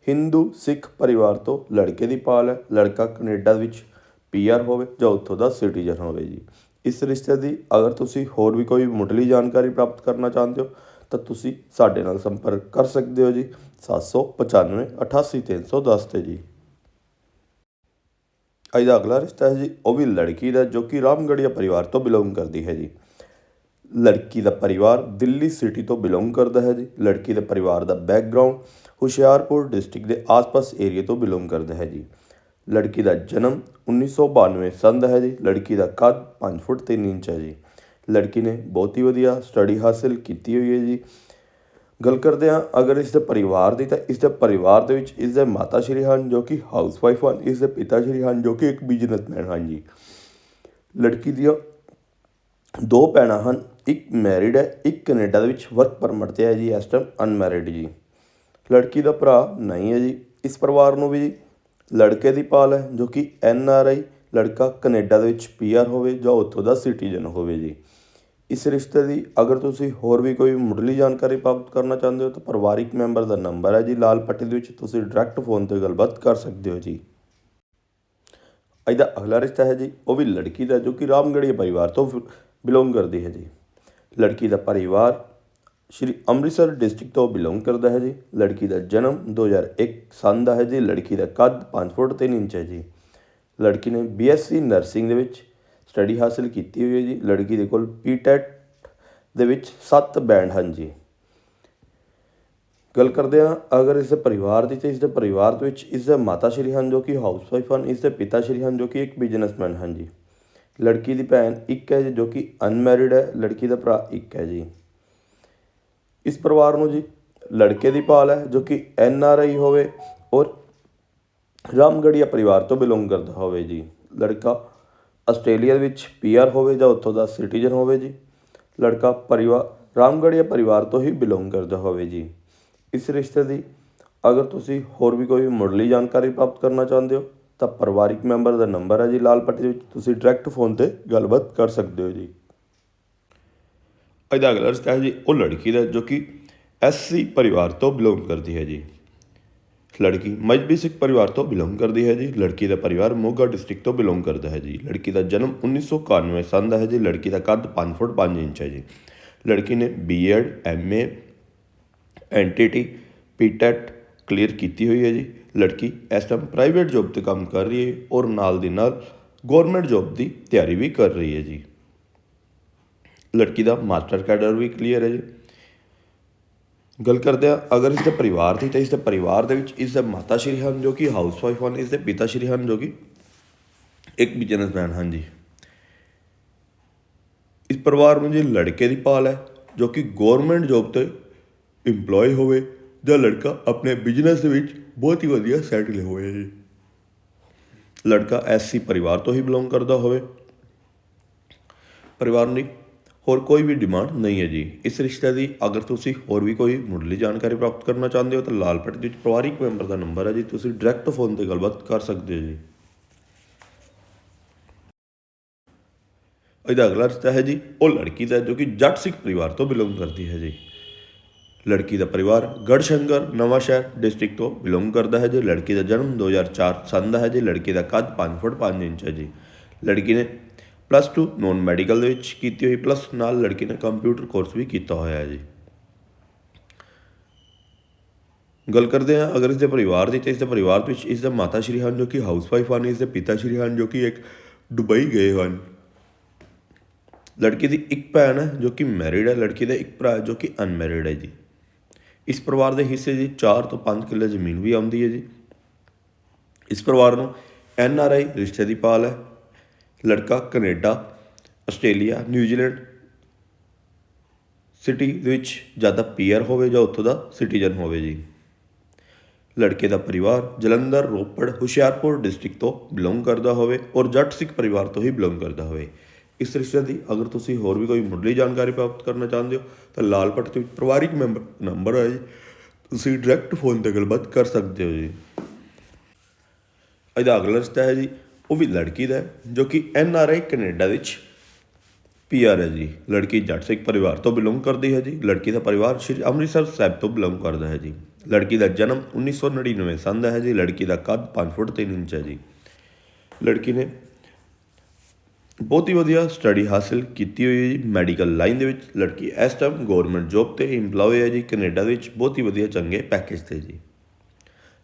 ਹਿੰਦੂ ਸਿੱਖ ਪਰਿਵਾਰ ਤੋਂ ਲੜਕੇ ਦੀ ਪਾਲ ਹੈ। ਲੜਕਾ ਕੈਨੇਡਾ ਵਿੱਚ ਪੀਆਰ ਹੋਵੇ ਜਾਂ ਉੱਥੋਂ ਦਾ ਸਿਟੀਜ਼ਨ ਹੋਵੇ ਜੀ। ਇਸ ਰਿਸ਼ਤੇ ਦੀ ਅਗਰ ਤੁਸੀਂ ਹੋਰ ਵੀ ਕੋਈ ਮੁੱਢਲੀ ਜਾਣਕਾਰੀ ਪ੍ਰਾਪਤ ਕਰਨਾ ਚਾਹੁੰਦੇ ਹੋ, ਤਾਂ ਤੁਸੀਂ ਸਾਡੇ ਨਾਲ ਸੰਪਰਕ ਕਰ ਸਕਦੇ ਹੋ ਜੀ। 795 88310 ਤੇ ਜੀ। ਅੱਜ ਦਾ ਅਗਲਾ ਰਿਸ਼ਤਾ ਹੈ ਜੀ, ਉਹ ਵੀ ਲੜਕੀ ਦਾ, ਜੋ ਕਿ ਰਾਮਗੜੀਆ ਪਰਿਵਾਰ ਤੋਂ ਬਿਲੋਂਗ ਕਰਦੀ ਹੈ ਜੀ। ਲੜਕੀ ਦਾ ਪਰਿਵਾਰ ਦਿੱਲੀ ਸਿਟੀ ਤੋਂ ਬਿਲੋਂਗ ਕਰਦਾ ਹੈ ਜੀ। ਲੜਕੀ ਦੇ ਪਰਿਵਾਰ ਦਾ ਬੈਕਗ੍ਰਾਉਂਡ ਹੁਸ਼ਿਆਰਪੁਰ ਡਿਸਟ੍ਰਿਕਟ ਦੇ ਆਸ-ਪਾਸ ਏਰੀਆ ਤੋਂ ਬਿਲੋਂਗ ਕਰਦਾ ਹੈ ਜੀ। ਲੜਕੀ ਦਾ ਜਨਮ 1992 ਸੰਨ ਦਾ ਹੈ ਜੀ, ਲੜਕੀ ਦਾ ਕੱਦ 5 ਫੁੱਟ 3 ਇੰਚ ਹੈ ਜੀ। ਲੜਕੀ ਨੇ ਬਹੁਤ ਹੀ ਵਧੀਆ ਸਟੱਡੀ ਹਾਸਲ ਕੀਤੀ ਹੋਈ ਹੈ ਜੀ। ਗੱਲ ਕਰਦੇ ਹਾਂ, ਅਗਰ ਇਸ ਦੇ ਪਰਿਵਾਰ ਦੀ ਤਾਂ ਇਸ ਦੇ ਪਰਿਵਾਰ ਦੇ ਵਿੱਚ ਇਸ ਦੇ ਮਾਤਾ ਸ਼੍ਰੀ ਹਨ ਜੋ ਕਿ ਹਾਊਸਵਾਈਫ ਹਨ, ਇਸ ਦੇ ਪਿਤਾ ਸ਼੍ਰੀ ਹਨ ਜੋ ਕਿ ਇੱਕ ਬਿਜ਼ਨਸਮੈਨ ਹਨ ਜੀ। ਲੜਕੀ ਦੀਆਂ ਦੋ ਭੈਣਾਂ ਹਨ, ਇੱਕ ਮੈਰਿਡ ਹੈ, ਇੱਕ ਕੈਨੇਡਾ ਦੇ ਵਿੱਚ ਵਰਕ ਪਰਮਿਟ ਤੇ ਹੈ ਜੀ, ਇਸ ਟਾਈਮ ਅਨਮੈਰਿਡ ਜੀ। ਲੜਕੀ ਦਾ ਭਰਾ ਨਹੀਂ ਹੈ ਜੀ, ਇਸ ਪਰਿਵਾਰ ਨੂੰ ਵੀ ਜੀ ਲੜਕੇ ਦੀ ਪਾਲ ਹੈ, ਜੋ ਕਿ ਐਨ ਆਰ ਆਈ, ਲੜਕਾ ਕੈਨੇਡਾ ਦੇ ਵਿੱਚ ਪੀ ਆਰ ਹੋਵੇ ਜਾਂ ਉੱਥੋਂ ਦਾ ਸਿਟੀਜ਼ਨ ਹੋਵੇ ਜੀ। ਇਸ ਰਿਸ਼ਤੇ ਦੀ ਅਗਰ ਤੁਸੀਂ ਹੋਰ ਵੀ ਕੋਈ ਮੁੱਢਲੀ ਜਾਣਕਾਰੀ ਪ੍ਰਾਪਤ ਕਰਨਾ ਚਾਹੁੰਦੇ ਹੋ ਤਾਂ ਪਰਿਵਾਰਿਕ ਮੈਂਬਰ ਦਾ ਨੰਬਰ ਹੈ ਜੀ। ਲਾਲ ਪੱਟੀ ਦੇ ਵਿੱਚ ਤੁਸੀਂ ਡਾਇਰੈਕਟ ਫੋਨ ਤੇ ਗੱਲਬਾਤ ਕਰ ਸਕਦੇ ਹੋ ਜੀ। ਇਹਦਾ ਅਗਲਾ ਰਿਸ਼ਤਾ ਹੈ ਜੀ, ਉਹ ਵੀ ਲੜਕੀ ਦਾ, ਜੋ ਕਿ ਰਾਮਗੜੀਆ ਪਰਿਵਾਰ ਤੋਂ ਬਿਲੋਂਗ ਕਰਦੀ ਹੈ ਜੀ। ਲੜਕੀ ਦਾ ਪਰਿਵਾਰ ਸ਼੍ਰੀ ਅੰਮ੍ਰਿਤਸਰ ਡਿਸਟ੍ਰਿਕਟ ਤੋਂ ਬਿਲੋਂਗ ਕਰਦਾ ਹੈ ਜੀ। ਲੜਕੀ ਦਾ ਜਨਮ 2001 ਸੰਨ ਦਾ ਹੈ ਜੀ। ਲੜਕੀ ਦਾ ਕੱਦ 5 ਫੁੱਟ 3 ਇੰਚ ਹੈ ਜੀ। ਲੜਕੀ ਨੇ ਬੀਐਸਸੀ ਨਰਸਿੰਗ ਦੇ ਵਿੱਚ ਸਟੱਡੀ ਹਾਸਲ ਕੀਤੀ ਹੋਈ ਹੈ ਜੀ। ਲੜਕੀ ਦੇ ਕੋਲ ਪੀਟੈਟ ਦੇ ਵਿੱਚ 7 ਬੈਂਡ ਹਨ ਜੀ। ਗੱਲ ਕਰਦੇ ਹਾਂ, ਅਗਰ ਇਸ ਦੇ ਪਰਿਵਾਰ ਦੀ ਤੇ ਇਸ ਦੇ ਪਰਿਵਾਰ ਦੇ ਵਿੱਚ ਇਸ ਦੇ ਮਾਤਾ ਸ਼੍ਰੀ ਹਨ ਜੋ ਕਿ ਹਾਊਸ ਵਾਈਫ ਹਨ, ਇਸ ਦੇ ਪਿਤਾ ਸ਼੍ਰੀ ਹਨ ਜੋ ਕਿ ਇੱਕ ਬਿਜ਼ਨਸਮੈਨ ਹਨ ਜੀ। ਲੜਕੀ ਦੀ ਭੈਣ ਇੱਕ ਹੈ ਜੀ ਜੋ ਕਿ ਅਨਮੈਰਿਡ ਹੈ। ਲੜਕੀ ਦਾ ਭਰਾ ਇੱਕ ਹੈ ਜੀ। ਇਸ ਪਰਿਵਾਰ ਨੂੰ ਜੀ ਲੜਕੇ ਦੀ ਭਾਲ ਹੈ ਜੋ ਕਿ ਐਨ ਆਰ ਆਈ ਹੋਵੇ ਔਰ ਰਾਮਗੜੀਆ ਪਰਿਵਾਰ ਤੋਂ ਬਿਲੋਂਗ ਕਰਦਾ ਹੋਵੇ ਜੀ। ਲੜਕਾ ਆਸਟ੍ਰੇਲੀਆ ਵਿੱਚ ਪੀਆਰ ਹੋਵੇ ਜਾਂ ਉੱਥੋਂ ਦਾ ਸਿਟੀਜ਼ਨ ਹੋਵੇ ਜੀ। ਲੜਕਾ ਪਰਿਵਾਰ ਰਾਮਗੜੀਆ ਪਰਿਵਾਰ ਤੋਂ ਹੀ ਬਿਲੋਂਗ ਕਰਦਾ ਹੋਵੇ ਜੀ। ਇਸ ਰਿਸ਼ਤੇ ਦੀ ਅਗਰ ਤੁਸੀਂ ਹੋਰ ਵੀ ਕੋਈ ਮੁੱਢਲੀ ਜਾਣਕਾਰੀ ਪ੍ਰਾਪਤ ਕਰਨਾ ਚਾਹੁੰਦੇ ਹੋ ਤਾਂ ਪਰਿਵਾਰਿਕ ਮੈਂਬਰ ਦਾ ਨੰਬਰ ਹੈ ਜੀ, ਲਾਲ ਪੱਟੀ ਦੇ ਵਿੱਚ। ਤੁਸੀਂ ਡਾਇਰੈਕਟ ਫੋਨ ਤੇ ਗੱਲਬਾਤ ਕਰ ਸਕਦੇ ਹੋ ਜੀ। ਅੱਜ ਦਾ ਅਗਲਾ ਰਿਸ਼ਤਾ ਹੈ ਜੀ, ਉਹ ਲੜਕੀ ਦਾ ਜੋ ਕਿ ਐਸਸੀ ਪਰਿਵਾਰ ਤੋਂ ਬਿਲੋਂਗ ਕਰਦੀ ਹੈ ਜੀ। ਲੜਕੀ ਮਜਬੀ ਸਿੱਖ ਪਰਿਵਾਰ ਤੋਂ ਬਿਲੋਂਗ ਕਰਦੀ ਹੈ ਜੀ, ਲੜਕੀ ਦਾ ਪਰਿਵਾਰ ਮੋਗਾ ਡਿਸਟ੍ਰਿਕਟ ਤੋਂ ਬਿਲੋਂਗ ਕਰਦਾ ਹੈ ਜੀ। ਲੜਕੀ ਦਾ ਜਨਮ 1991 ਸੰਨ ਦਾ ਹੈ ਜੀ, ਲੜਕੀ ਦਾ ਕੱਦ 5 ਫੁੱਟ 5 ਇੰਚ ਹੈ ਜੀ। ਲੜਕੀ ਨੇ BEd MA NTT PTET clear ਕੀਤੀ ਹੋਈ ਹੈ ਜੀ। ਲੜਕੀ ਇਸ ਟਾਈਮ ਪ੍ਰਾਈਵੇਟ ਜੌਬ ਤੇ ਕੰਮ ਕਰ ਰਹੀ ਹੈ ਔਰ ਨਾਲ ਦੀ ਨਾਲ ਗਵਰਨਮੈਂਟ ਜੌਬ ਦੀ ਤਿਆਰੀ ਵੀ ਕਰ ਰਹੀ ਹੈ ਜੀ। ਲੜਕੀ ਦਾ ਮਾਸਟਰ ਕੈਡਰ ਵੀ ਕਲੀਅਰ ਹੈ ਜੀ। ਗੱਲ ਕਰਦੇ ਆ ਅਗਰ ਇਸ ਦੇ ਪਰਿਵਾਰ ਦੀ ਤਾਂ ਇਸ ਦੇ ਪਰਿਵਾਰ ਦੇ ਵਿੱਚ ਇਸ ਦੇ ਮਾਤਾ ਸ਼੍ਰੀ ਹਨ ਜੋ ਕਿ ਹਾਊਸ ਵਾਈਫ ਹਨ ਇਸ ਦੇ ਪਿਤਾ ਸ਼੍ਰੀ ਹਨ ਜੋ ਕਿ ਇੱਕ ਬਿਜ਼ਨਸਮੈਨ ਹਨ ਜੀ। ਇਸ ਪਰਿਵਾਰ ਨੂੰ ਜੀ ਲੜਕੇ ਦੀ ਪਾਲ ਹੈ, ਜੋ ਕਿ ਗਵਰਨਮੈਂਟ ਜੌਬ ਤੇ EMPLOYE ਹੋਵੇ, ਜਾਂ ਲੜਕਾ ਆਪਣੇ ਬਿਜ਼ਨਸ ਦੇ ਵਿੱਚ ਬਹੁਤ ਹੀ ਵਧੀਆ ਸੈਟਲ ਹੋਵੇ ਜੀ। ਲੜਕਾ ਐਸਸੀ ਪਰਿਵਾਰ ਤੋਂ ਹੀ ਬਿਲੋਂਗ ਕਰਦਾ ਹੋਵੇ। ਪਰਿਵਾਰ ਨੂੰ ਹੋਰ ਕੋਈ ਵੀ ਡਿਮਾਂਡ ਨਹੀਂ ਹੈ ਜੀ। ਇਸ ਰਿਸ਼ਤੇ ਦੀ ਅਗਰ ਤੁਸੀਂ ਹੋਰ ਵੀ ਕੋਈ ਮੁੱਢਲੀ ਜਾਣਕਾਰੀ ਪ੍ਰਾਪਤ ਕਰਨਾ ਚਾਹੁੰਦੇ ਹੋ ਤਾਂ ਲਾਲ ਦੇ ਵਿੱਚ ਪਰਿਵਾਰਿਕ ਮੈਂਬਰ ਦਾ ਨੰਬਰ ਹੈ ਜੀ। ਤੁਸੀਂ ਡਾਇਰੈਕਟ ਫੋਨ ਤੇ ਗੱਲਬਾਤ ਕਰ ਸਕਦੇ ਹੋ ਜੀ। ਇਹਦਾ ਅਗਲਾ ਰਿਸ਼ਤਾ ਹੈ ਜੀ, ਉਹ ਲੜਕੀ ਦਾ ਜੋ ਕਿ ਜੱਟ ਸਿੱਖ ਪਰਿਵਾਰ ਤੋਂ ਬਿਲੋਂਗ ਕਰਦੀ ਹੈ ਜੀ। ਲੜਕੀ ਦਾ ਪਰਿਵਾਰ ਗੜਸ਼ੰਕਰ ਨਵਾਂ ਸ਼ਹਿਰ ਡਿਸਟ੍ਰਿਕਟ ਤੋਂ ਬਿਲੋਂਗ ਕਰਦਾ ਹੈ ਜੀ। ਲੜਕੀ ਦਾ ਜਨਮ 2004 ਸੰਨ ਦਾ ਹੈ ਜੀ। ਲੜਕੀ ਦਾ ਕੱਦ 5 ਫੁੱਟ 5 ਇੰਚ ਹੈ ਜੀ। ਲੜਕੀ ਨੇ ਪਲੱਸ 2 ਨੋਨ ਮੈਡੀਕਲ ਦੇ ਵਿੱਚ ਕੀਤੀ ਹੋਈ, ਪਲੱਸ ਨਾਲ ਲੜਕੀ ਨੇ ਕੰਪਿਊਟਰ ਕੋਰਸ ਵੀ ਕੀਤਾ ਹੋਇਆ ਹੈ ਜੀ। ਗੱਲ ਕਰਦੇ ਹਾਂ, ਅਗਰ ਇਸ ਦੇ ਪਰਿਵਾਰ ਦੀ, ਤੇ ਇਸ ਦੇ ਪਰਿਵਾਰ ਵਿੱਚ ਇਸ ਦਾ ਮਾਤਾ ਸ਼੍ਰੀ ਹਨ ਜੋ ਕਿ ਹਾਊਸਵਾਈਫ ਹਨ ਇਸ ਦੇ ਪਿਤਾ ਸ਼੍ਰੀ ਹਨ ਜੋ ਕਿ ਇੱਕ ਦੁਬਈ ਗਏ ਹਨ। ਲੜਕੀ ਦੀ ਇੱਕ ਭੈਣ ਹੈ ਜੋ ਕਿ ਮੈਰਿਡ ਹੈ, ਲੜਕੀ ਦਾ ਇੱਕ ਭਰਾ ਹੈ ਜੋ ਕਿ ਅਨਮੈਰਿਡ ਹੈ ਜੀ। ਇਸ ਪਰਿਵਾਰ ਦੇ ਹਿੱਸੇ ਦੀ 4 ਤੋਂ 5 ਕਿੱਲੇ ਜ਼ਮੀਨ ਵੀ ਆਉਂਦੀ ਹੈ ਜੀ। ਇਸ ਪਰਿਵਾਰ ਨੂੰ ਐਨ ਆਰ ਆਈ ਰਿਸ਼ਤੇ ਦੀ ਪਾਲ ਹੈ। ਲੜਕਾ ਕਨੇਡਾ, ਆਸਟ੍ਰੇਲੀਆ ਨਿਊਜ਼ੀਲੈਂਡ ਸਿਟੀ ਦੇ ਵਿੱਚ ਜਾਂ ਤਾਂ ਪੀਆਰ ਹੋਵੇ ਜਾਂ ਉੱਥੋਂ ਦਾ ਸਿਟੀਜ਼ਨ ਹੋਵੇ ਜੀ। ਲੜਕੇ ਦਾ ਪਰਿਵਾਰ ਜਲੰਧਰ, ਰੋਪੜ, ਹੁਸ਼ਿਆਰਪੁਰ ਡਿਸਟ੍ਰਿਕਟ ਤੋਂ ਬਿਲੋਂਗ ਕਰਦਾ ਹੋਵੇ ਔਰ ਜੱਟ ਸਿੱਖ ਪਰਿਵਾਰ ਤੋਂ ਹੀ ਬਿਲੋਂਗ ਕਰਦਾ ਹੋਵੇ। ਇਸ ਰਿਸ਼ਤੇ ਦੀ ਅਗਰ ਤੁਸੀਂ ਹੋਰ ਵੀ ਕੋਈ ਮੁੱਢਲੀ ਜਾਣਕਾਰੀ ਪ੍ਰਾਪਤ ਕਰਨਾ ਚਾਹੁੰਦੇ ਹੋ, ਤਾਂ ਲਾਲ ਪੱਟ ਤੇ ਪਰਿਵਾਰਿਕ ਮੈਂਬਰ ਨੰਬਰ ਹੈ ਜੀ। ਤੁਸੀਂ ਡਾਇਰੈਕਟ ਫੋਨ ਤੇ ਗੱਲਬਾਤ ਕਰ ਸਕਦੇ ਹੋ ਜੀ। ਇਹਦਾ ਅਗਲਾ ਰਿਸ਼ਤਾ ਹੈ ਜੀ ਉਹ ਵੀ ਲੜਕੀ ਦਾ ਜੋ ਕਿ ਐਨ ਆਰ ਆਈ ਕੈਨੇਡਾ ਵਿੱਚ ਪੀ ਆਰ ਹੈ ਜੀ। ਲੜਕੀ ਜੱਟ ਸਿੱਖ ਪਰਿਵਾਰ ਤੋਂ ਬਿਲੋਂਗ ਕਰਦੀ ਹੈ ਜੀ। ਲੜਕੀ ਦਾ ਪਰਿਵਾਰ ਸ਼੍ਰੀ ਅੰਮ੍ਰਿਤਸਰ ਸਾਹਿਬ ਤੋਂ ਬਿਲੋਂਗ ਕਰਦਾ ਹੈ ਜੀ। ਲੜਕੀ ਦਾ ਜਨਮ 1999 ਸੰਨ ਦਾ ਹੈ ਜੀ। ਲੜਕੀ ਦਾ ਕੱਦ 5 ਫੁੱਟ 3 ਇੰਚ ਹੈ ਜੀ। ਲੜਕੀ ਨੇ ਬਹੁਤ ਹੀ ਵਧੀਆ ਸਟੱਡੀ ਹਾਸਲ ਕੀਤੀ ਹੋਈ ਹੈ ਜੀ। ਮੈਡੀਕਲ ਲਾਈਨ ਦੇ ਵਿੱਚ ਲੜਕੀ ਇਸ ਟਾਈਮ ਗਵਰਨਮੈਂਟ ਜੌਬ ਤੇ EMPLOYE ਹੈ ਜੀ। ਕੈਨੇਡਾ ਦੇ ਵਿੱਚ ਬਹੁਤ ਹੀ ਵਧੀਆ ਚੰਗੇ ਪੈਕੇਜ ਤੇ ਜੀ।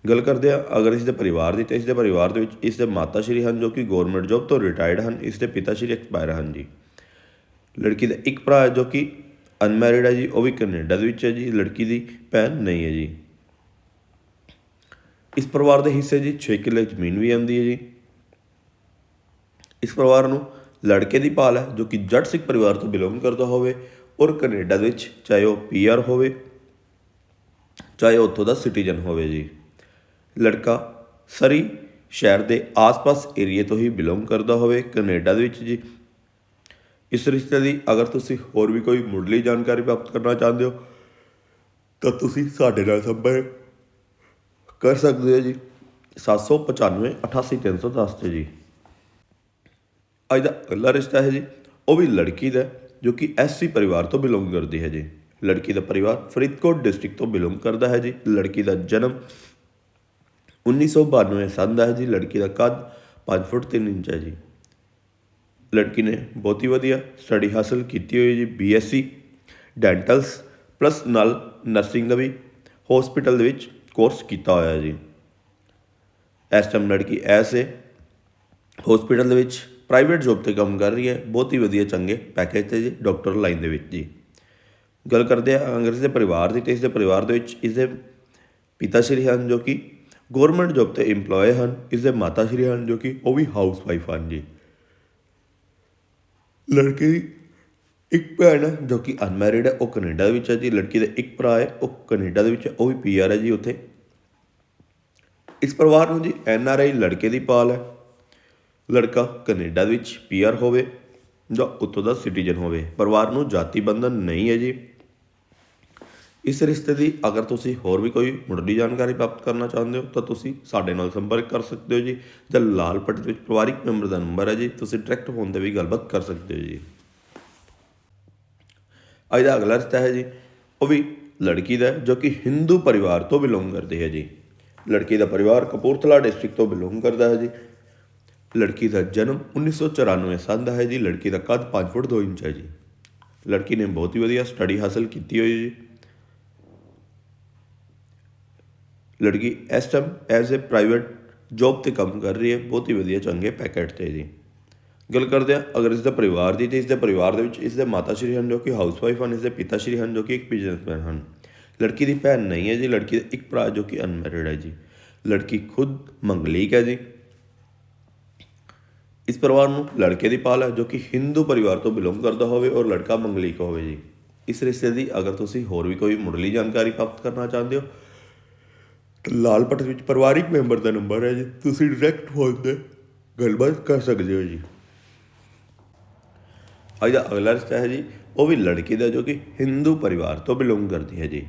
ਗੱਲ ਕਰਦੇ ਆ ਅਗਰ ਇਸ ਦੇ ਪਰਿਵਾਰ ਦੀ ਤੇ ਇਸ ਦੇ ਪਰਿਵਾਰ ਦੇ ਵਿੱਚ ਇਸ ਦੇ ਮਾਤਾ ਸ਼੍ਰੀ ਹਨ ਜੋ ਕਿ ਗਵਰਨਮੈਂਟ ਜੌਬ ਤੋਂ ਰਿਟਾਇਰਡ ਹਨ, ਇਸ ਦੇ ਪਿਤਾ ਸ਼੍ਰੀ ਐਕਸਪਾਇਰ ਹਨ ਜੀ। ਲੜਕੀ ਦਾ ਇੱਕ ਭਰਾ ਹੈ ਜੋ ਕਿ ਅਨਮੈਰਿਡ ਹੈ ਜੀ, ਉਹ ਵੀ ਕੈਨੇਡਾ ਦੇ ਵਿੱਚ ਹੈ ਜੀ, ਲੜਕੀ ਦੀ ਭੈਣ ਨਹੀਂ ਹੈ ਜੀ। ਇਸ ਪਰਿਵਾਰ ਦੇ ਹਿੱਸੇ ਜੀ 6 ਕਿੱਲੇ ਜ਼ਮੀਨ ਵੀ ਆਉਂਦੀ ਹੈ ਜੀ। ਇਸ ਪਰਿਵਾਰ ਨੂੰ ਲੜਕੇ ਦੀ ਭਾਲ ਹੈ, ਜੋ ਕਿ ਜੱਟ ਸਿੱਖ ਪਰਿਵਾਰ ਤੋਂ ਬਿਲੋਂਗ ਕਰਦਾ ਹੋਵੇ ਔਰ ਕੈਨੇਡਾ ਦੇ ਵਿੱਚ ਚਾਹੇ ਉਹ ਪੀਆਰ ਹੋਵੇ, ਚਾਹੇ ਉੱਥੋਂ ਦਾ ਸਿਟੀਜ਼ਨ ਹੋਵੇ ਜੀ। ਲੜਕਾ ਸਰੀ ਸ਼ਹਿਰ ਦੇ ਆਸ-ਪਾਸ ਏਰੀਏ ਤੋਂ ਹੀ ਬਿਲੋਂਗ ਕਰਦਾ ਹੋਵੇ, ਕੈਨੇਡਾ ਦੇ ਵਿੱਚ ਜੀ। ਇਸ ਰਿਸ਼ਤੇ ਦੀ ਅਗਰ ਤੁਸੀਂ ਹੋਰ ਵੀ ਕੋਈ ਮੁੱਢਲੀ ਜਾਣਕਾਰੀ ਪ੍ਰਾਪਤ ਕਰਨਾ ਚਾਹੁੰਦੇ ਹੋ, ਤਾਂ ਤੁਸੀਂ ਸਾਡੇ ਨਾਲ ਸੰਪਰਕ ਕਰ ਸਕਦੇ ਹੋ ਜੀ। 795 88310 ਤੇ ਜੀ। ਅੱਜ ਦਾ ਅਗਲਾ ਰਿਸ਼ਤਾ ਹੈ ਜੀ। ਉਹ ਵੀ ਲੜਕੀ ਦਾ, ਜੋ ਕਿ ਐਸਸੀ ਪਰਿਵਾਰ ਤੋਂ ਬਿਲੋਂਗ ਕਰਦੀ ਹੈ ਜੀ। ਲੜਕੀ ਦਾ ਪਰਿਵਾਰ ਫਰੀਦਕੋਟ ਡਿਸਟ੍ਰਿਕਟ ਤੋਂ ਬਿਲੋਂਗ ਕਰਦਾ ਹੈ ਜੀ। ਲੜਕੀ ਦਾ ਜਨਮ 1992 ਸੰਨ ਦਾ ਹੈ ਜੀ, ਲੜਕੀ ਦਾ ਕੱਦ 5 ਫੁੱਟ 3 ਇੰਚ ਹੈ ਜੀ। ਲੜਕੀ ਨੇ ਬਹੁਤ ਹੀ ਵਧੀਆ ਸਟੱਡੀ ਹਾਸਲ ਕੀਤੀ ਹੋਈ ਜੀ ਬੀਐਸਸੀ ਡੈਂਟਲਸ ਪਲੱਸ ਨਾਲ ਨਰਸਿੰਗ ਦਾ ਵੀ ਹਸਪੀਟਲ ਦੇ ਵਿੱਚ ਕੋਰਸ ਕੀਤਾ ਹੋਇਆ ਜੀ। ਇਸ ਟਾਈਮ ਲੜਕੀ ਐਸੇ ਹਸਪੀਟਲ ਦੇ ਵਿੱਚ ਪ੍ਰਾਈਵੇਟ ਜੌਬ ਤੇ ਕੰਮ ਕਰ ਰਹੀ ਹੈ। ਬਹੁਤ ਹੀ ਵਧੀਆ ਚੰਗੇ ਪੈਕੇਜ ਤੇ ਜੀ ਡਾਕਟਰ ਲਾਈਨ ਦੇ ਵਿੱਚ ਜੀ। ਗੱਲ ਕਰਦੇ ਆ ਅੰਗਰੇਜ਼ ਦੇ ਪਰਿਵਾਰ ਦੀ ਤੇ ਇਸ ਦੇ ਪਰਿਵਾਰ ਦੇ ਵਿੱਚ ਇਸ ਦੇ ਪਿਤਾ ਸ਼੍ਰੀ ਹਨ ਜੋ ਕਿ ਗਵਰਨਮੈਂਟ ਜੌਬ ਤੇ EMPLOYE ਹਨ ਇਸ ਦੇ ਮਾਤਾ ਸ਼੍ਰੀ ਹਨ ਜੋ ਕਿ ਉਹ ਵੀ ਹਾਊਸ ਵਾਈਫ ਹਨ ਜੀ। ਲੜਕੀ ਦੀ ਇੱਕ ਭੈਣ ਹੈ ਜੋ ਕਿ ਅਨਮੈਰਿਡ ਹੈ ਉਹ ਕੈਨੇਡਾ ਵਿੱਚ ਹੈ ਜੀ। ਲੜਕੀ ਦਾ ਇੱਕ ਭਰਾ ਹੈ ਉਹ ਕੈਨੇਡਾ ਦੇ ਵਿੱਚ ਹੈ, ਉਹ ਵੀ ਪੀਆਰ ਹੈ ਜੀ ਉੱਥੇ। ਇਸ ਪਰਿਵਾਰ ਨੂੰ ਜੀ ਐਨ ਆਰ ਆਈ ਲੜਕੇ ਦੀ ਪਾਲ ਹੈ। ਲੜਕਾ ਕੈਨੇਡਾ ਦੇ ਵਿੱਚ ਪੀਆਰ ਹੋਵੇ ਜਾਂ ਉੱਥੋਂ ਦਾ ਸਿਟੀਜ਼ਨ ਹੋਵੇ। ਪਰਿਵਾਰ ਨੂੰ ਜਾਤੀ ਬੰਧਨ ਨਹੀਂ ਹੈ ਜੀ। ਇਸ ਰਿਸ਼ਤੇ ਦੀ ਅਗਰ ਤੁਸੀਂ ਹੋਰ ਵੀ ਕੋਈ ਮੁੱਢਲੀ ਜਾਣਕਾਰੀ ਪ੍ਰਾਪਤ ਕਰਨਾ ਚਾਹੁੰਦੇ ਹੋ, ਤਾਂ ਤੁਸੀਂ ਸਾਡੇ ਨਾਲ ਸੰਪਰਕ ਕਰ ਸਕਦੇ ਹੋ ਜੀ। ਜਾਂ ਲਾਲ ਪੱਟੀ ਵਿੱਚ ਪਰਿਵਾਰਿਕ ਮੈਂਬਰ ਦਾ ਨੰਬਰ ਹੈ ਜੀ। ਤੁਸੀਂ ਡਾਇਰੈਕਟ ਫੋਨ ਤੇ ਵੀ ਗੱਲਬਾਤ ਕਰ ਸਕਦੇ ਹੋ ਜੀ। ਅੱਜ ਦਾ ਅਗਲਾ ਰਿਸ਼ਤਾ ਹੈ ਜੀ। ਉਹ ਵੀ ਲੜਕੀ ਦਾ ਜੋ ਕਿ ਹਿੰਦੂ ਪਰਿਵਾਰ ਤੋਂ ਬਿਲੋਂਗ ਕਰਦੀ ਹੈ ਜੀ। ਲੜਕੀ ਦਾ ਪਰਿਵਾਰ ਕਪੂਰਥਲਾ ਡਿਸਟ੍ਰਿਕਟ ਤੋਂ ਬਿਲੋਂਗ ਕਰਦਾ ਹੈ ਜੀ। ਲੜਕੀ ਦਾ ਜਨਮ 1994 ਸਾਲ ਦਾ ਹੈ ਜੀ। ਲੜਕੀ ਦਾ ਕੱਦ 5 ਫੁੱਟ 2 ਇੰਚ ਹੈ ਜੀ। ਲੜਕੀ ਨੇ ਬਹੁਤ ਹੀ ਵਧੀਆ ਸਟੱਡੀ ਹਾਸਲ ਕੀਤੀ ਹੋਈ ਜੀ। ਲੜਕੀ ਇਸ time as a private job ਤੇ ਕੰਮ ਕਰ ਰਹੀ ਹੈ, ਬਹੁਤ ਹੀ ਵਧੀਆ ਚੰਗੇ ਪੈਕੇਟ ਤੇ ਜੀ। ਗੱਲ ਕਰਦੇ ਆ ਅਗਰ ਇਸ ਦਾ ਪਰਿਵਾਰ ਦੀ ਤੇ ਇਸ ਦੇ ਪਰਿਵਾਰ ਦੇ ਵਿੱਚ ਇਸ ਦੇ ਮਾਤਾ ਸ਼੍ਰੀ ਹਨ ਜੋ ਕਿ ਹਾਊਸ ਵਾਈਫ ਹਨ ਇਸ ਦੇ ਪਿਤਾ ਸ਼੍ਰੀ ਹਨ ਜੋ ਕਿ ਇੱਕ ਬਿਜ਼ਨਸਮੈਨ ਹਨ। ਲੜਕੀ ਦੀ ਭੈਣ ਨਹੀਂ ਹੈ ਜੀ, ਲੜਕੀ ਦਾ ਇੱਕ ਭਰਾ ਜੋ ਕਿ ਅਨਮੈਰਿਡ ਹੈ ਜੀ। ਲੜਕੀ ਖੁਦ ਮੰਗਲੀਕ ਹੈ ਜੀ। ਇਸ ਪਰਿਵਾਰ ਨੂੰ ਲੜਕੇ ਦੀ ਪਾਲ ਹੈ ਜੋ ਕਿ ਹਿੰਦੂ ਪਰਿਵਾਰ ਤੋਂ ਬਿਲੋਂਗ ਕਰਦਾ ਹੋਵੇ ਔਰ ਲੜਕਾ ਮੰਗਲੀਕ ਹੋਵੇ ਜੀ। ਇਸ ਰਿਸ਼ਤੇ ਦੀ ਅਗਰ ਤੁਸੀਂ ਹੋਰ ਵੀ ਕੋਈ ਮੁੱਢਲੀ ਜਾਣਕਾਰੀ ਪ੍ਰਾਪਤ ਕਰਨਾ ਚਾਹੁੰਦੇ ਹੋ ਲਾਲ ਪੱਟ ਵਿੱਚ ਪਰਿਵਾਰਿਕ ਮੈਂਬਰ ਦਾ ਨੰਬਰ ਹੈ ਜੀ। ਤੁਸੀਂ ਡਾਇਰੈਕਟ ਫੋਨ ਤੇ ਗੱਲਬਾਤ ਕਰ ਸਕਦੇ ਹੋ ਜੀ। ਅੱਜ ਦਾ ਅਗਲਾ ਰਿਸ਼ਤਾ ਹੈ ਜੀ, ਉਹ ਵੀ ਲੜਕੀ ਦਾ ਜੋ ਕਿ ਹਿੰਦੂ ਪਰਿਵਾਰ ਤੋਂ ਬਿਲੋਂਗ ਕਰਦੀ ਹੈ ਜੀ।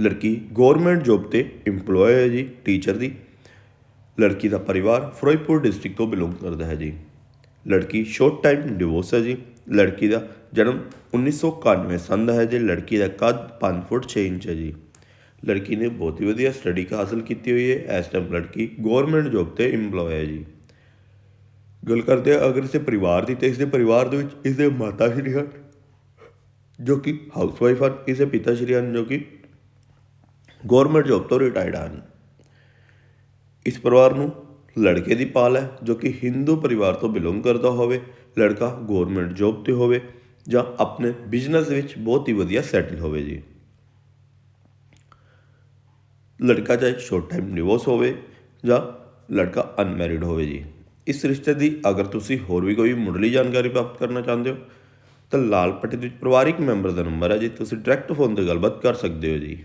ਲੜਕੀ ਗਵਰਨਮੈਂਟ ਜੌਬ ਤੇ EMPLOYE ਹੈ ਜੀ ਟੀਚਰ ਦੀ। ਲੜਕੀ ਦਾ ਪਰਿਵਾਰ ਫਿਰੋਜ਼ਪੁਰ ਡਿਸਟ੍ਰਿਕਟ ਤੋਂ ਬਿਲੋਂਗ ਕਰਦਾ ਹੈ ਜੀ। ਲੜਕੀ ਸ਼ੋਰਟ ਟਾਈਮ ਡਿਵੋਰਸ ਹੈ ਜੀ। ਲੜਕੀ ਦਾ ਜਨਮ 1991 ਸੰਨ ਦਾ ਹੈ ਜੀ। ਲੜਕੀ ਦਾ ਕੱਦ 5 ਫੁੱਟ 6 ਇੰਚ ਹੈ ਜੀ। ਲੜਕੀ ਨੇ ਬਹੁਤ ਹੀ ਵਧੀਆ ਸਟੱਡੀ ਹਾਸਲ ਕੀਤੀ ਹੋਈ ਹੈ। ਇਸ ਟਾਈਮ ਲੜਕੀ ਗਵਰਨਮੈਂਟ ਜੌਬ ਤੇ EMPLOYE ਹੈ ਜੀ। ਗੱਲ ਕਰਦੇ ਆ ਅਗਰ ਇਸੇ ਪਰਿਵਾਰ ਦੀ ਤੇ ਇਸਦੇ ਪਰਿਵਾਰ ਦੇ ਵਿੱਚ ਇਸਦੇ ਮਾਤਾ ਸ਼੍ਰੀ ਹਨ, ਜੋ ਕਿ ਹਾਊਸ ਵਾਈਫ ਹਨ ਇਸਦੇ ਪਿਤਾ ਸ਼੍ਰੀ ਹਨ, ਜੋ ਕਿ ਗਵਰਨਮੈਂਟ ਜੌਬ ਤੋਂ ਰਿਟਾਇਰਡ ਹਨ। ਇਸ ਪਰਿਵਾਰ ਨੂੰ ਲੜਕੇ ਦੀ ਪਾਲ ਹੈ, ਜੋ ਕਿ ਹਿੰਦੂ ਪਰਿਵਾਰ ਤੋਂ ਬਿਲੋਂਗ ਕਰਦਾ ਹੋਵੇ, ਲੜਕਾ ਗਵਰਨਮੈਂਟ ਜੌਬ ਤੇ ਹੋਵੇ ਜਾਂ ਆਪਣੇ ਬਿਜ਼ਨਸ ਵਿੱਚ ਬਹੁਤ ਹੀ ਵਧੀਆ ਸੈਟਲ ਹੋਵੇ ਜੀ। ਲੜਕਾ ਚਾਹੇ ਸ਼ੋਰਟ ਟਾਈਮ ਡਿਵੋਰਸ ਹੋਵੇ ਜਾਂ ਲੜਕਾ ਅਨਮੈਰਿਡ ਹੋਵੇ ਜੀ। ਇਸ ਰਿਸ਼ਤੇ ਦੀ ਅਗਰ ਤੁਸੀਂ ਹੋਰ ਵੀ ਕੋਈ ਮੁੱਢਲੀ ਜਾਣਕਾਰੀ ਪ੍ਰਾਪਤ ਕਰਨਾ ਚਾਹੁੰਦੇ ਹੋ, ਤਾਂ ਲਾਲ ਪੱਟੀ ਦੇ ਪਰਿਵਾਰਿਕ ਮੈਂਬਰ ਦਾ ਨੰਬਰ ਹੈ ਜੀ। ਤੁਸੀਂ ਡਾਇਰੈਕਟ ਫੋਨ ਤੇ ਗੱਲਬਾਤ ਕਰ ਸਕਦੇ ਹੋ ਜੀ।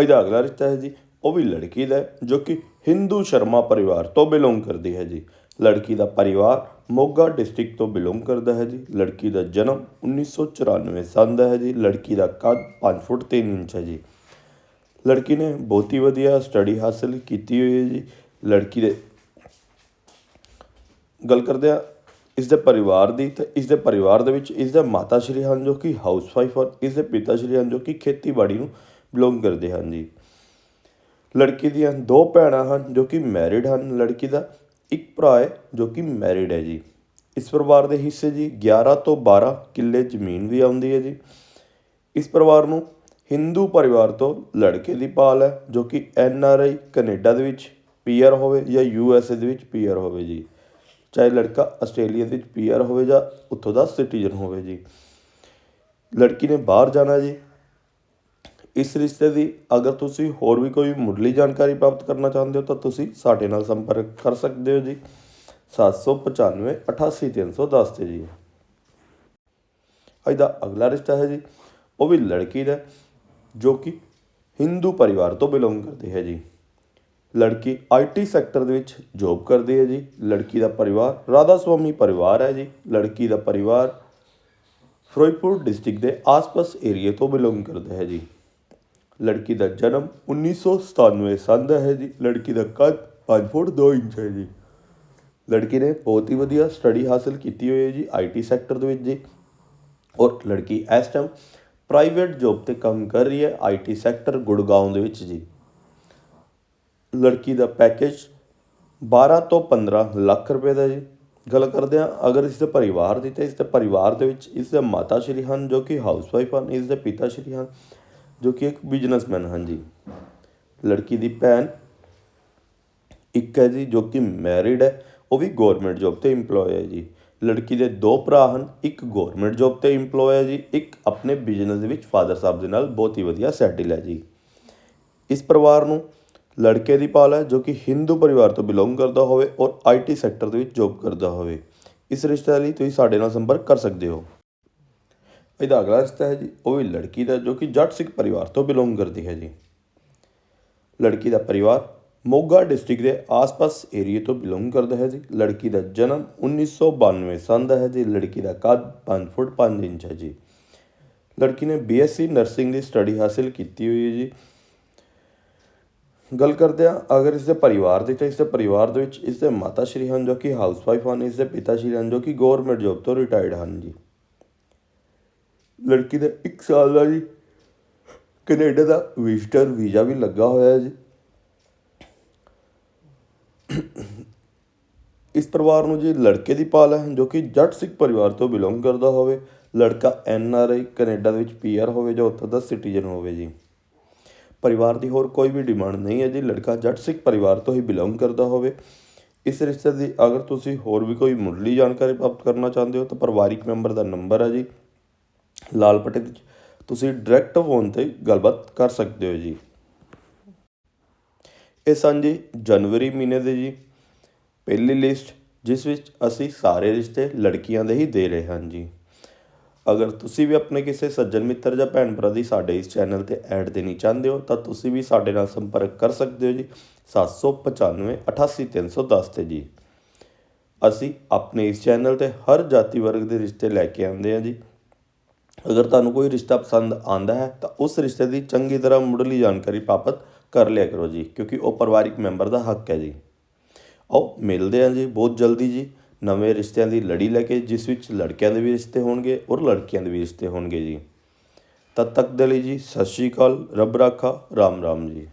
ਇਹਦਾ ਅਗਲਾ ਰਿਸ਼ਤਾ ਹੈ ਜੀ। ਉਹ ਵੀ ਲੜਕੀ ਦਾ ਜੋ ਕਿ ਹਿੰਦੂ ਸ਼ਰਮਾ ਪਰਿਵਾਰ ਤੋਂ ਬਿਲੋਂਗ ਕਰਦੀ ਹੈ ਜੀ। ਲੜਕੀ ਦਾ ਪਰਿਵਾਰ ਮੋਗਾ ਡਿਸਟ੍ਰਿਕਟ ਤੋਂ ਬਿਲੋਂਗ ਕਰਦਾ ਹੈ ਜੀ। ਲੜਕੀ ਦਾ ਜਨਮ 1994 ਸਾਲ ਦਾ ਹੈ ਜੀ। ਲੜਕੀ ਦਾ ਕੱਦ 5 ਫੁੱਟ 3 ਇੰਚ ਹੈ ਜੀ। ਲੜਕੀ ਨੇ ਬਹੁਤ ਹੀ ਵਧੀਆ ਸਟੱਡੀ ਹਾਸਲ ਕੀਤੀ ਹੋਈ ਹੈ ਜੀ। ਲੜਕੀ ਦੇ ਗੱਲ ਕਰਦੇ ਆ ਇਸ ਦੇ ਪਰਿਵਾਰ ਦੀ ਤੇ ਇਸ ਦੇ ਪਰਿਵਾਰ ਦੇ ਵਿੱਚ ਇਸ ਦੇ ਮਾਤਾ ਸ਼੍ਰੀ ਹਨ ਜੋ ਕਿ ਹਾਊਸਵਾਈਫ ਹਨ ਇਸ ਦੇ ਪਿਤਾ ਸ਼੍ਰੀ ਹਨ ਜੋ ਕਿ ਖੇਤੀਬਾੜੀ ਨੂੰ ਬਿਲੋਂਗ ਕਰਦੇ ਹਨ ਜੀ। ਲੜਕੀ ਦੀਆਂ ਦੋ ਭੈਣਾਂ ਹਨ ਜੋ ਕਿ ਮੈਰਿਡ ਹਨ। ਲੜਕੀ ਦਾ ਇੱਕ ਭਰਾ ਹੈ ਜੋ ਕਿ ਮੈਰਿਡ ਹੈ ਜੀ। ਇਸ ਪਰਿਵਾਰ ਦੇ ਹਿੱਸੇ ਜੀ 11 ਤੋਂ 12 ਕਿੱਲੇ ਜ਼ਮੀਨ ਵੀ ਆਉਂਦੀ ਹੈ ਜੀ। ਇਸ ਪਰਿਵਾਰ ਨੂੰ ਹਿੰਦੂ ਪਰਿਵਾਰ ਤੋਂ ਲੜਕੇ ਦੀ ਭਾਲ ਹੈ, ਜੋ ਕਿ ਐਨ ਆਰ ਆਈ, ਕੈਨੇਡਾ ਦੇ ਵਿੱਚ ਪੀ ਆਰ ਹੋਵੇ ਜਾਂ ਯੂ ਐਸ ਏ ਦੇ ਵਿੱਚ ਪੀ ਆਰ ਹੋਵੇ ਜੀ। ਚਾਹੇ ਲੜਕਾ ਆਸਟ੍ਰੇਲੀਆ ਦੇ ਵਿੱਚ ਪੀ ਆਰ ਹੋਵੇ ਜਾਂ ਉੱਥੋਂ ਦਾ ਸਿਟੀਜ਼ਨ ਹੋਵੇ ਜੀ। ਲੜਕੀ ਨੇ ਬਾਹਰ ਜਾਣਾ ਜੀ। ਇਸ ਰਿਸ਼ਤੇ ਦੀ ਅਗਰ ਤੁਸੀਂ ਹੋਰ ਵੀ ਕੋਈ ਮੁੱਢਲੀ ਜਾਣਕਾਰੀ ਪ੍ਰਾਪਤ ਕਰਨਾ ਚਾਹੁੰਦੇ ਹੋ, ਤਾਂ ਤੁਸੀਂ ਸਾਡੇ ਨਾਲ ਸੰਪਰਕ ਕਰ ਸਕਦੇ ਹੋ ਜੀ। 795 88310 ਤੇ ਜੀ। ਅੱਜ ਦਾ ਅਗਲਾ ਰਿਸ਼ਤਾ ਹੈ ਜੀ। ਉਹ ਵੀ ਲੜਕੀ ਦਾ ਜੋ ਕਿ ਹਿੰਦੂ ਪਰਿਵਾਰ ਤੋਂ ਬਿਲੋਂਗ ਕਰਦੀ ਹੈ ਜੀ। ਲੜਕੀ ਆਈਟੀ ਸੈਕਟਰ ਦੇ ਵਿੱਚ ਜੌਬ ਕਰਦੀ ਹੈ ਜੀ। ਲੜਕੀ ਦਾ ਪਰਿਵਾਰ ਰਾਧਾ ਸੁਆਮੀ ਪਰਿਵਾਰ ਹੈ ਜੀ। ਲੜਕੀ ਦਾ ਪਰਿਵਾਰ ਫਿਰੋਜ਼ਪੁਰ ਡਿਸਟ੍ਰਿਕਟ ਦੇ ਆਸ-ਪਾਸ ਏਰੀਏ ਤੋਂ ਬਿਲੋਂਗ ਕਰਦਾ ਹੈ ਜੀ। ਲੜਕੀ ਦਾ ਜਨਮ 1997 ਸਾਲ ਦਾ ਹੈ ਜੀ। ਲੜਕੀ ਦਾ ਕੱਦ 5 ਫੁੱਟ 2 ਇੰਚ ਹੈ ਜੀ। ਲੜਕੀ ਨੇ ਬਹੁਤ ਹੀ ਵਧੀਆ ਸਟੱਡੀ ਹਾਸਲ ਕੀਤੀ ਹੋਈ ਹੈ ਜੀ ਆਈਟੀ ਸੈਕਟਰ ਦੇ ਵਿੱਚ ਜੀ। ਔਰ ਲੜਕੀ ਇਸ ਟਾਈਮ ਪ੍ਰਾਈਵੇਟ ਜੌਬ ਤੇ ਕੰਮ ਕਰ ਰਹੀ ਹੈ ਆਈਟੀ ਸੈਕਟਰ ਗੁੜਗਾਉਂ ਦੇ ਵਿੱਚ ਜੀ। ਲੜਕੀ ਦਾ ਪੈਕੇਜ 12 ਤੋਂ 15 ਲੱਖ ਰੁਪਏ ਦਾ ਜੀ। ਗੱਲ ਕਰਦੇ ਹਾਂ, ਅਗਰ ਇਸ ਦੇ ਪਰਿਵਾਰ ਦੀ ਤਾਂ ਇਸ ਦੇ ਪਰਿਵਾਰ ਦੇ ਵਿੱਚ ਇਸ ਦੇ ਮਾਤਾ ਸ਼੍ਰੀ ਹਨ ਜੋ ਕਿ ਹਾਊਸਵਾਈਫ ਹਨ, ਇਸ ਦੇ ਪਿਤਾ ਸ਼੍ਰੀ ਹਨ ਜੋ ਕਿ ਇੱਕ ਬਿਜ਼ਨਸਮੈਨ ਹਨ ਜੀ। ਲੜਕੀ ਦੀ ਭੈਣ ਇੱਕ ਹੈ ਜੀ ਜੋ ਕਿ ਮੈਰਿਡ ਹੈ, ਉਹ ਵੀ ਗਵਰਨਮੈਂਟ ਜੌਬ ਤੇ EMPLOYE ਹੈ ਜੀ। ਲੜਕੀ ਦੇ ਦੋ ਭਰਾ ਹਨ, ਇੱਕ ਗਵਰਨਮੈਂਟ ਜੌਬ ਤੇ EMPLOYE ਹੈ ਜੀ, ਇੱਕ ਆਪਣੇ ਬਿਜ਼ਨਸ ਦੇ ਵਿੱਚ ਫਾਦਰ ਸਾਹਿਬ ਦੇ ਨਾਲ ਬਹੁਤ ਹੀ ਵਧੀਆ ਸੈਟਲ ਹੈ ਜੀ। ਇਸ ਪਰਿਵਾਰ ਨੂੰ ਲੜਕੇ ਦੀ ਪਾਲ ਹੈ ਜੋ ਕਿ ਹਿੰਦੂ ਪਰਿਵਾਰ ਤੋਂ ਬਿਲੋਂਗ ਕਰਦਾ ਹੋਵੇ ਔਰ ਆਈਟੀ ਸੈਕਟਰ ਦੇ ਵਿੱਚ ਜੌਬ ਕਰਦਾ ਹੋਵੇ। ਇਸ ਰਿਸ਼ਤੇ ਲਈ ਤੁਸੀਂ ਸਾਡੇ ਨਾਲ ਸੰਪਰਕ ਕਰ ਸਕਦੇ ਹੋ। ਇਹਦਾ ਅਗਲਾ ਰਿਸ਼ਤਾ ਹੈ ਜੀ, ਉਹ ਵੀ ਲੜਕੀ ਦਾ ਜੋ ਕਿ ਜੱਟ ਸਿੱਖ ਪਰਿਵਾਰ ਤੋਂ ਬਿਲੋਂਗ ਕਰਦੀ ਹੈ ਜੀ। ਲੜਕੀ ਦਾ ਪਰਿਵਾਰ ਮੋਗਾ ਡਿਸਟ੍ਰਿਕਟ ਦੇ ਆਸ-ਪਾਸ ਏਰੀਏ ਤੋਂ ਬਿਲੋਂਗ ਕਰਦਾ ਹੈ ਜੀ। ਲੜਕੀ ਦਾ ਜਨਮ 1992 ਸੰਨ ਦਾ ਹੈ ਜੀ। ਲੜਕੀ ਦਾ ਕੱਦ 5 ਫੁੱਟ 5 ਇੰਚ ਹੈ ਜੀ। ਲੜਕੀ ਨੇ ਬੀਐਸਸੀ ਨਰਸਿੰਗ ਦੀ ਸਟੱਡੀ ਹਾਸਲ ਕੀਤੀ ਹੋਈ ਹੈ ਜੀ। ਗੱਲ ਕਰਦੇ ਆ ਅਗਰ ਇਸ ਦੇ ਪਰਿਵਾਰ ਦੀ, ਤਾਂ ਇਸ ਦੇ ਪਰਿਵਾਰ ਦੇ ਵਿੱਚ ਇਸ ਦੇ ਮਾਤਾ ਸ਼੍ਰੀ ਹਨ ਜੋ ਕਿ ਹਾਊਸਵਾਈਫ ਹਨ, ਇਸ ਦੇ ਪਿਤਾ ਸ਼੍ਰੀ ਹਨ ਜੋ ਕਿ ਗਵਰਨਮੈਂਟ ਜੌਬ ਤੋਂ ਰਿਟਾਇਰਡ ਹਨ ਜੀ। ਲੜਕੀ ਦਾ 1 ਸਾਲ ਦਾ ਜੀ ਕੈਨੇਡਾ ਦਾ ਵਿਜ਼ਟਰ ਵੀਜ਼ਾ ਵੀ ਲੱਗਾ ਹੋਇਆ ਹੈ ਜੀ। ਇਸ ਪਰਿਵਾਰ ਨੂੰ ਜੀ ਲੜਕੇ ਦੀ ਪਾਲ ਹੈ, ਜੋ ਕਿ ਜੱਟ ਸਿੱਖ ਪਰਿਵਾਰ ਤੋਂ ਬਿਲੋਂਗ ਕਰਦਾ ਹੋਵੇ। ਲੜਕਾ ਐਨ ਆਰ ਆਈ ਕੈਨੇਡਾ ਦੇ ਵਿੱਚ ਪੀ ਆਰ ਹੋਵੇ ਜਾਂ ਉੱਥੋਂ ਦਾ ਸਿਟੀਜ਼ਨ ਹੋਵੇ ਜੀ। ਪਰਿਵਾਰ ਦੀ ਹੋਰ ਕੋਈ ਵੀ ਡਿਮਾਂਡ ਨਹੀਂ ਹੈ ਜੀ। ਲੜਕਾ ਜੱਟ ਸਿੱਖ ਪਰਿਵਾਰ ਤੋਂ ਹੀ ਬਿਲੋਂਗ ਕਰਦਾ ਹੋਵੇ। ਇਸ ਰਿਸ਼ਤੇ ਦੀ ਅਗਰ ਤੁਸੀਂ ਹੋਰ ਵੀ ਕੋਈ ਮੁੱਢਲੀ ਜਾਣਕਾਰੀ ਪ੍ਰਾਪਤ ਕਰਨਾ ਚਾਹੁੰਦੇ ਹੋ, ਤਾਂ ਪਰਿਵਾਰਿਕ ਮੈਂਬਰ ਦਾ ਨੰਬਰ ਹੈ ਜੀ। ਲਾਲ ਪਟੇ ਵਿੱਚ ਤੁਸੀਂ ਡਾਇਰੈਕਟ ਫੋਨ ਤੇ ਗੱਲਬਾਤ ਕਰ ਸਕਦੇ ਹੋ ਜੀ। ਇਹ ਸਨ ਜੀ ਜਨਵਰੀ ਮਹੀਨੇ ਦੇ ਜੀ। ਪਹਿਲੀ ਲਿਸਟ, ਜਿਸ ਵਿੱਚ ਅਸੀਂ ਸਾਰੇ ਰਿਸ਼ਤੇ ਲੜਕੀਆਂ ਦੇ ਹੀ ਦੇ ਰਹੇ ਹਨ ਜੀ। ਅਗਰ ਤੁਸੀਂ ਵੀ ਆਪਣੇ ਕਿਸੇ ਸੱਜਣ ਮਿੱਤਰ ਜਾਂ ਭੈਣ ਭਰਾ ਦੀ ਸਾਡੇ ਇਸ ਚੈਨਲ ਤੇ ਐਡ ਦੇਣੀ ਚਾਹੁੰਦੇ ਹੋ, ਤਾਂ ਤੁਸੀਂ ਵੀ ਸਾਡੇ ਨਾਲ ਸੰਪਰਕ ਕਰ ਸਕਦੇ ਹੋ ਜੀ। 795 88310 ਤੇ ਜੀ। ਅਸੀਂ ਆਪਣੇ ਇਸ ਚੈਨਲ ਤੇ ਹਰ ਜਾਤੀ ਵਰਗ ਦੇ ਰਿਸ਼ਤੇ ਲੈ ਕੇ ਆਉਂਦੇ ਹਾਂ ਜੀ। ਅਗਰ ਤੁਹਾਨੂੰ ਕੋਈ ਰਿਸ਼ਤਾ ਪਸੰਦ ਆਂਦਾ ਹੈ, ਤਾਂ ਉਸ ਰਿਸ਼ਤੇ ਦੀ ਚੰਗੀ ਤਰ੍ਹਾਂ ਮੁੱਢਲੀ ਜਾਣਕਾਰੀ ਪ੍ਰਾਪਤ ਕਰ ਲਿਆ ਕਰੋ ਜੀ, ਕਿਉਂਕਿ ਉਹ ਪਰਿਵਾਰਿਕ ਮੈਂਬਰ ਦਾ ਹੱਕ ਹੈ ਜੀ। ਆਓ, ਮਿਲਦੇ ਹਾਂ ਜੀ, ਬਹੁਤ ਜਲਦੀ ਜੀ। ਨਵੇਂ ਰਿਸ਼ਤਿਆਂ ਦੀ ਲੜੀ ਲੈ ਕੇ, ਜਿਸ ਵਿੱਚ ਲੜਕਿਆਂ ਦੇ ਵੀ ਰਿਸ਼ਤੇ ਹੋਣਗੇ ਔਰ ਲੜਕੀਆਂ ਦੇ ਵੀ ਰਿਸ਼ਤੇ ਹੋਣਗੇ ਜੀ। ਤਦ ਤੱਕ ਦੇ ਲਈ ਜੀ, ਸਤਿ ਸ਼੍ਰੀ ਅਕਾਲ, ਰੱਬ ਰਾਖਾ, ਰਾਮ ਰਾਮ ਜੀ।